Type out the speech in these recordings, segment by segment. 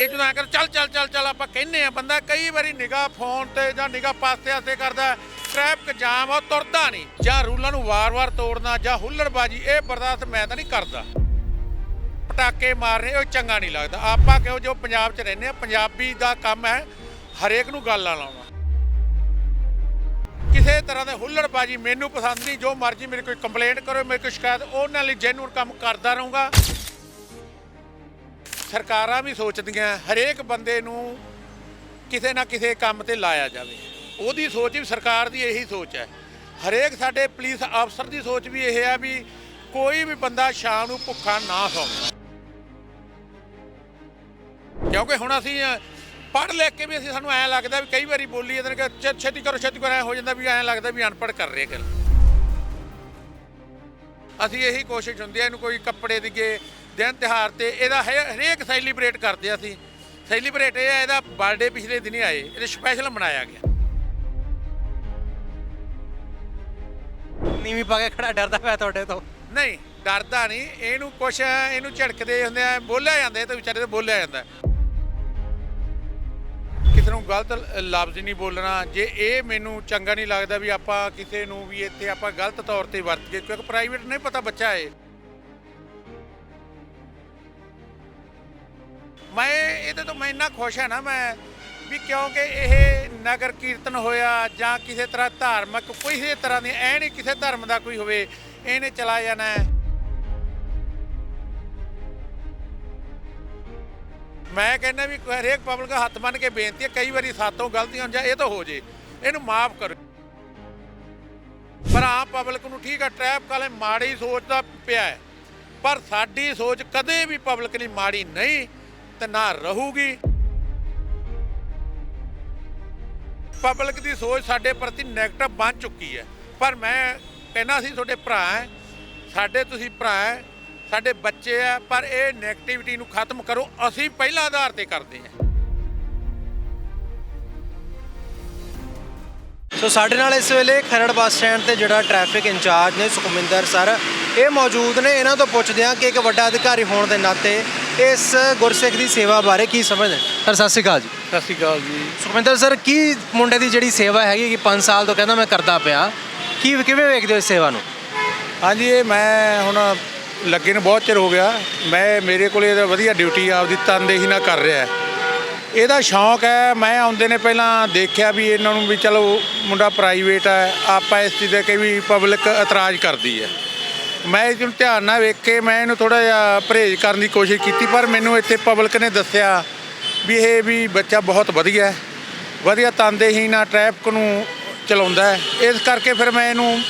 ਇਹ ਜਦੋਂ ਕਰ, ਚੱਲ ਚੱਲ ਚੱਲ ਚੱਲ, ਆਪਾਂ ਕਹਿੰਨੇ ਆ ਬੰਦਾ ਕਈ ਵਾਰੀ ਨਿਗਾਹ ਫੋਨ ਤੇ ਜਾਂ ਨਿਗਾਹ ਪਾਸੇ ਆਸੇ ਕਰਦਾ ਟ੍ਰੈਫਿਕ ਜਾਮ ਆ, ਉਹ ਤੁਰਦਾ ਨਹੀਂ, ਜਾਂ ਰੂਲਾਂ ਨੂੰ ਵਾਰ-ਵਾਰ ਤੋੜਨਾ, ਜਾਂ ਹੁੱਲੜਬਾਜੀ, ਇਹ ਬਰਦਾਸ਼ਤ ਮੈਂ ਤਾਂ ਨਹੀਂ ਕਰਦਾ। ਪਟਾਕੇ ਮਾਰਨੇ ਉਹ ਚੰਗਾ ਨਹੀਂ ਲੱਗਦਾ। ਆਪਾਂ ਕਿਉਂ ਜੋ ਪੰਜਾਬ 'ਚ ਰਹਿੰਦੇ ਆ ਪੰਜਾਬੀ ਦਾ ਕੰਮ ਹੈ ਹਰੇਕ ਨੂੰ ਗੱਲ ਨਾਲ ਲਾਉਣਾ। ਕਿਸੇ ਤਰ੍ਹਾਂ ਦੇ ਹੁੱਲੜਬਾਜੀ ਮੈਨੂੰ ਪਸੰਦ ਨਹੀਂ, ਜੋ ਮਰਜ਼ੀ ਮੇਰੇ ਕੋਈ ਕੰਪਲੇਂਟ ਕਰੋ, ਮੇਰੇ ਕੋਈ ਸ਼ਿਕਾਇਤ, ਉਹਨਾਂ ਲਈ ਜੈਨੂਨ ਕੰਮ ਕਰਦਾ ਰਹੂੰਗਾ। ਸਰਕਾਰਾਂ ਵੀ ਸੋਚਦੀਆਂ ਹਰੇਕ ਬੰਦੇ ਨੂੰ ਕਿਸੇ ਨਾ ਕਿਸੇ ਕੰਮ ਤੇ ਲਾਇਆ ਜਾਵੇ। ਉਹਦੀ ਸੋਚ ਵੀ ਸਰਕਾਰ ਦੀ ਇਹੀ ਸੋਚ ਹੈ। ਹਰੇਕ ਸਾਡੇ ਪੁਲਿਸ ਅਫਸਰ ਦੀ ਸੋਚ ਵੀ ਇਹ ਹੈ ਵੀ ਕੋਈ ਵੀ ਬੰਦਾ ਸ਼ਾਮ ਨੂੰ ਭੁੱਖਾ ਨਾ ਸੌਵੇ ਕਿਉਂਕਿ ਹੁਣ ਅਸੀਂ ਪੜ੍ਹ ਲਿਖ ਕੇ ਵੀ ਅਸੀਂ ਸਾਨੂੰ ਐਂ ਲੱਗਦਾ ਵੀ ਕਈ ਵਾਰੀ ਬੋਲੀ ਇਹਦੇ ਨਾਲ ਛੇਤੀ ਕਰੋ ਛੇਤੀ ਕਰੋ, ਐਂ ਹੋ ਜਾਂਦਾ ਵੀ ਐਂ ਲੱਗਦਾ ਵੀ ਅਨਪੜ੍ਹ ਕਰ ਰਹੇ ਗੱਲ। ਅਸੀਂ ਇਹੀ ਕੋਸ਼ਿਸ਼ ਹੁੰਦੀ ਹੈ ਇਹਨੂੰ ਕੋਈ ਕੱਪੜੇ ਦੀਏ ਦਿਨ ਤਿਹਾਰ ਤੇ ਇਹਦਾ ਹਰੇਕ ਸੈਲੀਬ੍ਰੇਟ ਕਰਦੇ ਅਸੀਂ। ਸੈਲੀਬ੍ਰੇਟ ਇਹ ਹੈ ਇਹਦਾ ਬਰਥਡੇ ਪਿਛਲੇ ਦਿਨੀ ਆਏ ਇਹਦੇ ਸਪੈਸ਼ਲ ਮਨਾਇਆ ਗਿਆ। ਨੀਵੀਂ ਪਾ ਕੇ ਖੜਾ ਡਰਦਾ ਪਿਆ ਤੁਹਾਡੇ ਤੋਂ। ਨਹੀਂ ਡਰਦਾ ਨਹੀਂ ਇਹਨੂੰ ਕੁਛ ਇਹਨੂੰ ਝਿੜਕਦੇ ਹੁੰਦੇ ਆ ਬੋਲਿਆ ਜਾਂਦਾ ਇਹ ਤਾਂ ਵਿਚਾਰੇ ਤੇ ਬੋਲਿਆ ਜਾਂਦਾ। ਕਿਸੇ ਨੂੰ ਗਲਤ ਲਫ਼ਜ਼ ਨਹੀਂ ਬੋਲਣਾ ਜੇ ਇਹ ਮੈਨੂੰ ਚੰਗਾ ਨਹੀਂ ਲੱਗਦਾ ਵੀ ਆਪਾਂ ਕਿਸੇ ਨੂੰ ਵੀ ਇੱਥੇ ਆਪਾਂ ਗਲਤ ਤੌਰ ਤੇ ਵਰਤ ਕੇ ਕਿਉਂਕਿ ਪ੍ਰਾਈਵੇਟ ਨਹੀਂ ਪਤਾ ਬੱਚਾ ਹੈ ਮੈਂ ਇਹਦੇ ਤੋਂ ਮੈਂ ਇੰਨਾ ਖੁਸ਼ ਹਾਂ ਨਾ ਮੈਂ ਵੀ ਕਿਉਂਕਿ ਇਹ ਨਗਰ ਕੀਰਤਨ ਹੋਇਆ ਜਾਂ ਕਿਸੇ ਤਰ੍ਹਾਂ ਧਾਰਮਿਕ ਕਿਸੇ ਤਰ੍ਹਾਂ ਦੀ, ਐ ਨਹੀਂ ਕਿਸੇ ਧਰਮ ਦਾ ਕੋਈ ਹੋਵੇ, ਇਹਨੇ ਚਲਾ ਜਾਣਾ ਹੈ। ਮੈਂ ਕਹਿੰਦਾ ਵੀ ਹਰੇਕ ਪਬਲਿਕ ਹੱਥ ਬੰਨ ਕੇ ਬੇਨਤੀ ਹੈ, ਕਈ ਵਾਰੀ ਸਾਤੋਂ ਗਲਤੀਆਂ ਹੋ ਜਾ ਇਹ ਤਾਂ ਹੋ ਜੇ, ਇਹਨੂੰ ਮਾਫ ਕਰੋ। ਪਰ ਆਮ ਪਬਲਿਕ ਨੂੰ ਠੀਕ ਆ ਟ੍ਰੈਫਿਕ ਵਾਲੇ ਮਾੜੀ ਸੋਚਦਾ ਪਿਆ ਪਰ ਸਾਡੀ ਸੋਚ ਕਦੇ ਵੀ ਪਬਲਿਕ ਲਈ ਮਾੜੀ ਨਹੀਂ। ਤੇ ਨਾ ਰਹੂਗੀ। ਪਬਲਿਕ ਦੀ ਸੋਚ ਸਾਡੇ ਪ੍ਰਤੀ ਨੈਗੇਟਿਵ ਬਣ ਚੁੱਕੀ ਹੈ। ਪਰ ਮੈਂ ਕਹਿੰਦਾ ਸੀ, ਤੁਹਾਡੇ ਭਰਾ ਹੈ। ਸਾਡੇ ਤੁਸੀਂ ਭਰਾ ਹੈ, ਸਾਡੇ ਬੱਚੇ ਆ ਪਰ ਇਹ ਨੈਗੇਟਿਵਿਟੀ ਨੂੰ ਖਤਮ ਕਰੋ। ਅਸੀਂ ਪਹਿਲਾ ਆਧਾਰ ਤੇ ਕਰਦੇ ਹਾਂ। ਸੋ ਸਾਡੇ ਨਾਲ ਇਸ ਵੇਲੇ ਖਰੜ ਬੱਸ ਸਟੈਂਡ ਤੇ ਜਿਹੜਾ ਟ੍ਰੈਫਿਕ ਇੰਚਾਰਜ ਨੇ ਸੁਖਮਿੰਦਰ ਸਰ ਇਹ ਮੌਜੂਦ ਨੇ। ਇਹਨਾਂ ਤੋਂ ਪੁੱਛਦੇ ਹਾਂ ਕਿ ਇੱਕ ਵੱਡਾ ਅਧਿਕਾਰੀ ਹੋਣ ਦੇ ਨਾਤੇ ਇਸ ਗੁਰਸਿੱਖ ਦੀ ਸੇਵਾ ਬਾਰੇ ਕੀ ਸਮਝਦੇ ਸਰ ਸਤਿ ਸ਼੍ਰੀ ਅਕਾਲ ਜੀ। ਸਤਿ ਸ਼੍ਰੀ ਅਕਾਲ ਜੀ। ਸੁਖਮਿੰਦਰ ਸਰ ਕੀ ਮੁੰਡੇ ਦੀ ਜਿਹੜੀ ਸੇਵਾ ਹੈਗੀ ਕਿ 5 ਸਾਲ ਤੋਂ ਕਹਿੰਦਾ ਮੈਂ ਕਰਦਾ ਪਿਆ ਕੀ ਕਿਵੇਂ ਵੇਖਦੇ ਹੋ ਇਸ ਸੇਵਾ ਨੂੰ? ਹਾਂਜੀ ਇਹ ਮੈਂ ਹੁਣ ਲੱਗੇ ਨੂੰ ਬਹੁਤ ਚਿਰ ਹੋ ਗਿਆ। ਮੈਂ ਮੇਰੇ ਕੋਲੇ ਇਹਦਾ ਵਧੀਆ ਡਿਊਟੀ ਆਪਦੀ ਤਨਦੇਹੀ ਨਾਲ ਕਰ ਰਿਹਾ। ਹੈ। ਇਹਦਾ ਸ਼ੌਂਕ ਹੈ, ਮੈਂ ਆਉਂਦੇ ਨੇ ਪਹਿਲਾਂ ਦੇਖਿਆ ਵੀ ਇਹਨਾਂ ਨੂੰ ਵੀ ਚਲੋ ਮੁੰਡਾ ਪ੍ਰਾਈਵੇਟ ਹੈ, ਆਪਾਂ ਇਸ ਚੀਜ਼ ਦੇ ਕੇ ਵੀ ਪਬਲਿਕ ਇਤਰਾਜ਼ ਕਰਦੀ ਹੈ। ਮੈਂ ਇਸ ਨੂੰ ਧਿਆਨ ਨਾਲ ਵੇਖ ਕੇ ਮੈਂ ਇਹਨੂੰ ਥੋੜਾ ਜਿਹਾ ਪਰਹੇਜ਼ ਕਰਨ ਦੀ ਕੋਸ਼ਿਸ਼ ਕੀਤੀ, ਪਰ ਮੈਨੂੰ ਇੱਥੇ ਪਬਲਿਕ ਨੇ ਦੱਸਿਆ ਵੀ ਇਹ ਵੀ ਬੱਚਾ ਬਹੁਤ ਵਧੀਆ ਹੈ, ਵਧੀਆ ਤਨਦੇਹੀ ਨਾਲ ਟ੍ਰੈਫਿਕ ਨੂੰ ਚਲਾਉਂਦਾ ਹੈ। ਇਸ ਕਰਕੇ ਫਿਰ ਮੈਂ ਇਹਨੂੰ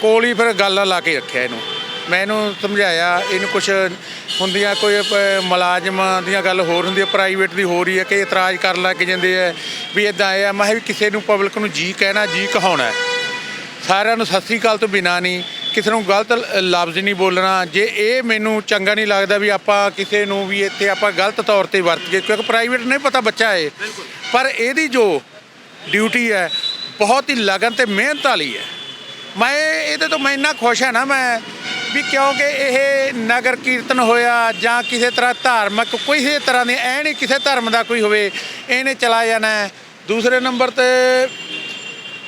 ਕੋਲ ਹੀ ਫਿਰ ਗੱਲ ਲਾ ਕੇ ਰੱਖਿਆ ਇਹਨੂੰ। ਮੈਂ ਇਹਨੂੰ ਸਮਝਾਇਆ, ਇਹਨੂੰ ਕੁਝ ਹੁੰਦੀਆਂ ਕੋਈ ਪ- ਮੁਲਾਜ਼ਮ ਦੀਆਂ ਗੱਲ ਹੋਰ ਹੁੰਦੀ ਹੈ ਪ੍ਰਾਈਵੇਟ ਦੀ ਹੋ ਰਹੀ ਹੈ ਕਿ ਇਤਰਾਜ਼ ਕਰਨ ਲੱਗ ਜਾਂਦੇ ਆ ਵੀ ਇਦਾਂ ਆ। ਮੈਂ ਕਿਹਾ ਵੀ ਕਿਸੇ ਨੂੰ ਪਬਲਿਕ ਨੂੰ ਜੀ ਕਹਿਣਾ, ਜੀ ਕਹਾਉਣਾ ਸਾਰਿਆਂ ਨੂੰ ਸਤਿ ਸ੍ਰੀ ਅਕਾਲ ਤੋਂ ਬਿਨਾ ਨਹੀਂ, ਕਿਸੇ ਨੂੰ ਗਲਤ ਲਫ਼ਜ਼ ਨਹੀਂ ਬੋਲਣਾ। ਜੇ ਇਹ ਮੈਨੂੰ ਚੰਗਾ ਨਹੀਂ ਲੱਗਦਾ ਵੀ ਆਪਾਂ ਕਿਸੇ ਨੂੰ ਵੀ ਇੱਥੇ ਆਪਾਂ ਗਲਤ ਤੌਰ ਤੇ ਵਰਤ ਕੇ ਕਿਉਂਕਿ ਪ੍ਰਾਈਵੇਟ ਨਹੀਂ ਪਤਾ ਬੱਚਾ ਹੈ ਪਰ ਇਹਦੀ ਜੋ ਡਿਊਟੀ ਹੈ, ਬਹੁਤ ਹੀ ਲਗਨ ਤੇ ਮਿਹਨਤ ਵਾਲੀ ਹੈ। ਮੈਂ ਇਹਦੇ ਤੋਂ ਮੈਂ ਇੰਨਾ ਖੁਸ਼ ਹਾਂ ਨਾ, ਮੈਂ ਵੀ ਕਿਉਂਕਿ ਇਹ ਨਗਰ ਕੀਰਤਨ ਹੋਇਆ ਜਾਂ ਕਿਸੇ ਤਰ੍ਹਾਂ ਧਾਰਮਿਕ ਕਿਸੇ ਤਰ੍ਹਾਂ ਦੀ, ਐ ਨਹੀਂ ਕਿਸੇ ਧਰਮ ਦਾ ਕੋਈ ਹੋਵੇ, ਇਹਨੇ ਚਲਾ ਜਾਣਾ ਦੂਸਰੇ ਨੰਬਰ ਤੇ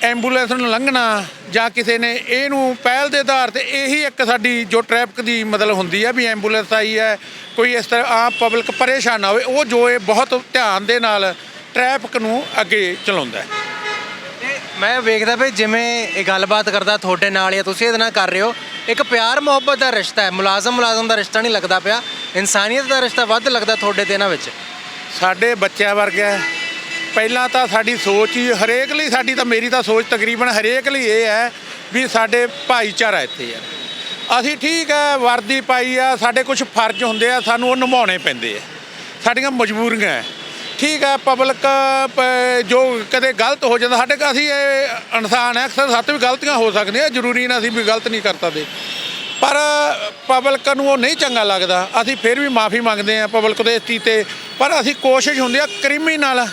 ਐਂਬੂਲੈਂਸ ਨੂੰ ਲੰਘਣਾ ਜਾਂ ਕਿਸੇ ਨੇ ਇਹਨੂੰ ਪਹਿਲ ਦੇ ਆਧਾਰ ਤੇ ਇਹੀ ਇੱਕ ਸਾਡੀ ਜੋ ਟ੍ਰੈਫਿਕ ਦੀ ਮਤਲਬ ਹੁੰਦੀ ਹੈ ਵੀ ਐਂਬੂਲੈਂਸ ਆਈ ਹੈ, ਕੋਈ ਇਸ ਤਰ੍ਹਾਂ ਆਮ ਪਬਲਿਕ ਪਰੇਸ਼ਾਨ ਨਾ ਹੋਵੇ, ਉਹ ਜੋ ਇਹ ਬਹੁਤ ਧਿਆਨ ਦੇ ਨਾਲ ਟ੍ਰੈਫਿਕ ਨੂੰ ਅੱਗੇ ਚਲਾਉਂਦਾ ਹੈ। ਮੈਂ ਵੇਖਦਾ ਵੀ ਜਿਵੇਂ ਇਹ ਗੱਲਬਾਤ ਕਰਦਾ ਤੁਹਾਡੇ ਨਾਲ ਜਾਂ ਤੁਸੀਂ ਇਹਦੇ ਨਾਲ ਕਰ ਰਹੇ ਹੋ। ਇੱਕ ਪਿਆਰ ਮੁਹੱਬਤ ਦਾ ਰਿਸ਼ਤਾ ਹੈ, ਮੁਲਾਜ਼ਮ ਮੁਲਾਜ਼ਮ ਦਾ ਰਿਸ਼ਤਾ ਨਹੀਂ ਲੱਗਦਾ ਪਿਆ। ਇਨਸਾਨੀਅਤ ਦਾ ਰਿਸ਼ਤਾ ਵੱਧ ਲੱਗਦਾ ਤੁਹਾਡੇ ਤੇ ਇਹਨਾਂ ਵਿੱਚ। ਸਾਡੇ ਬੱਚਿਆਂ ਵਰਗਾ ਹੈ। ਪਹਿਲਾਂ ਤਾਂ ਸਾਡੀ ਸੋਚ ਹੀ, ਹਰੇਕ ਲਈ ਸਾਡੀ ਤਾਂ, ਮੇਰੀ ਤਾਂ ਸੋਚ ਤਕਰੀਬਨ ਹਰੇਕ ਲਈ ਇਹ ਹੈ ਵੀ ਸਾਡੇ ਭਾਈਚਾਰਾ ਇੱਥੇ ਆ ਅਸੀਂ ਠੀਕ ਹੈ, ਵਰਦੀ ਪਾਈ ਆ, ਸਾਡੇ ਕੁਝ ਫਰਜ਼ ਹੁੰਦੇ ਆ, ਸਾਨੂੰ ਉਹ ਨਿਭਾਉਣੇ ਪੈਂਦੇ ਆ। ਸਾਡੀਆਂ ਮਜਬੂਰੀਆਂ ਹੈ। ਠੀਕ ਹੈ ਪਬਲਿਕ ਜੋ ਕਦੇ ਗਲਤ ਹੋ ਜਾਂਦਾ, ਸਾਡੇ ਅਸੀਂ ਇਹ ਇਨਸਾਨ ਹੈ, ਅਕਸਰ ਸਾਤੋਂ ਵੀ ਗਲਤੀਆਂ ਹੋ ਸਕਦੀਆਂ ਜ਼ਰੂਰੀ ਨਾ ਅਸੀਂ ਵੀ ਗਲਤ ਨਹੀਂ ਕਰ ਸਕਦੇ। ਪਰ ਪਬਲਿਕ ਨੂੰ ਉਹ ਨਹੀਂ ਚੰਗਾ ਲੱਗਦਾ, ਅਸੀਂ ਫਿਰ ਵੀ ਮਾਫੀ ਮੰਗਦੇ ਹਾਂ ਪਬਲਿਕ ਦੇ ਇਸ ਚੀਜ਼ ਤੇ, ਪਰ ਅਸੀਂ ਕੋਸ਼ਿਸ਼ ਹੁੰਦੀ ਆ ਕ੍ਰਿਮੀਨਲ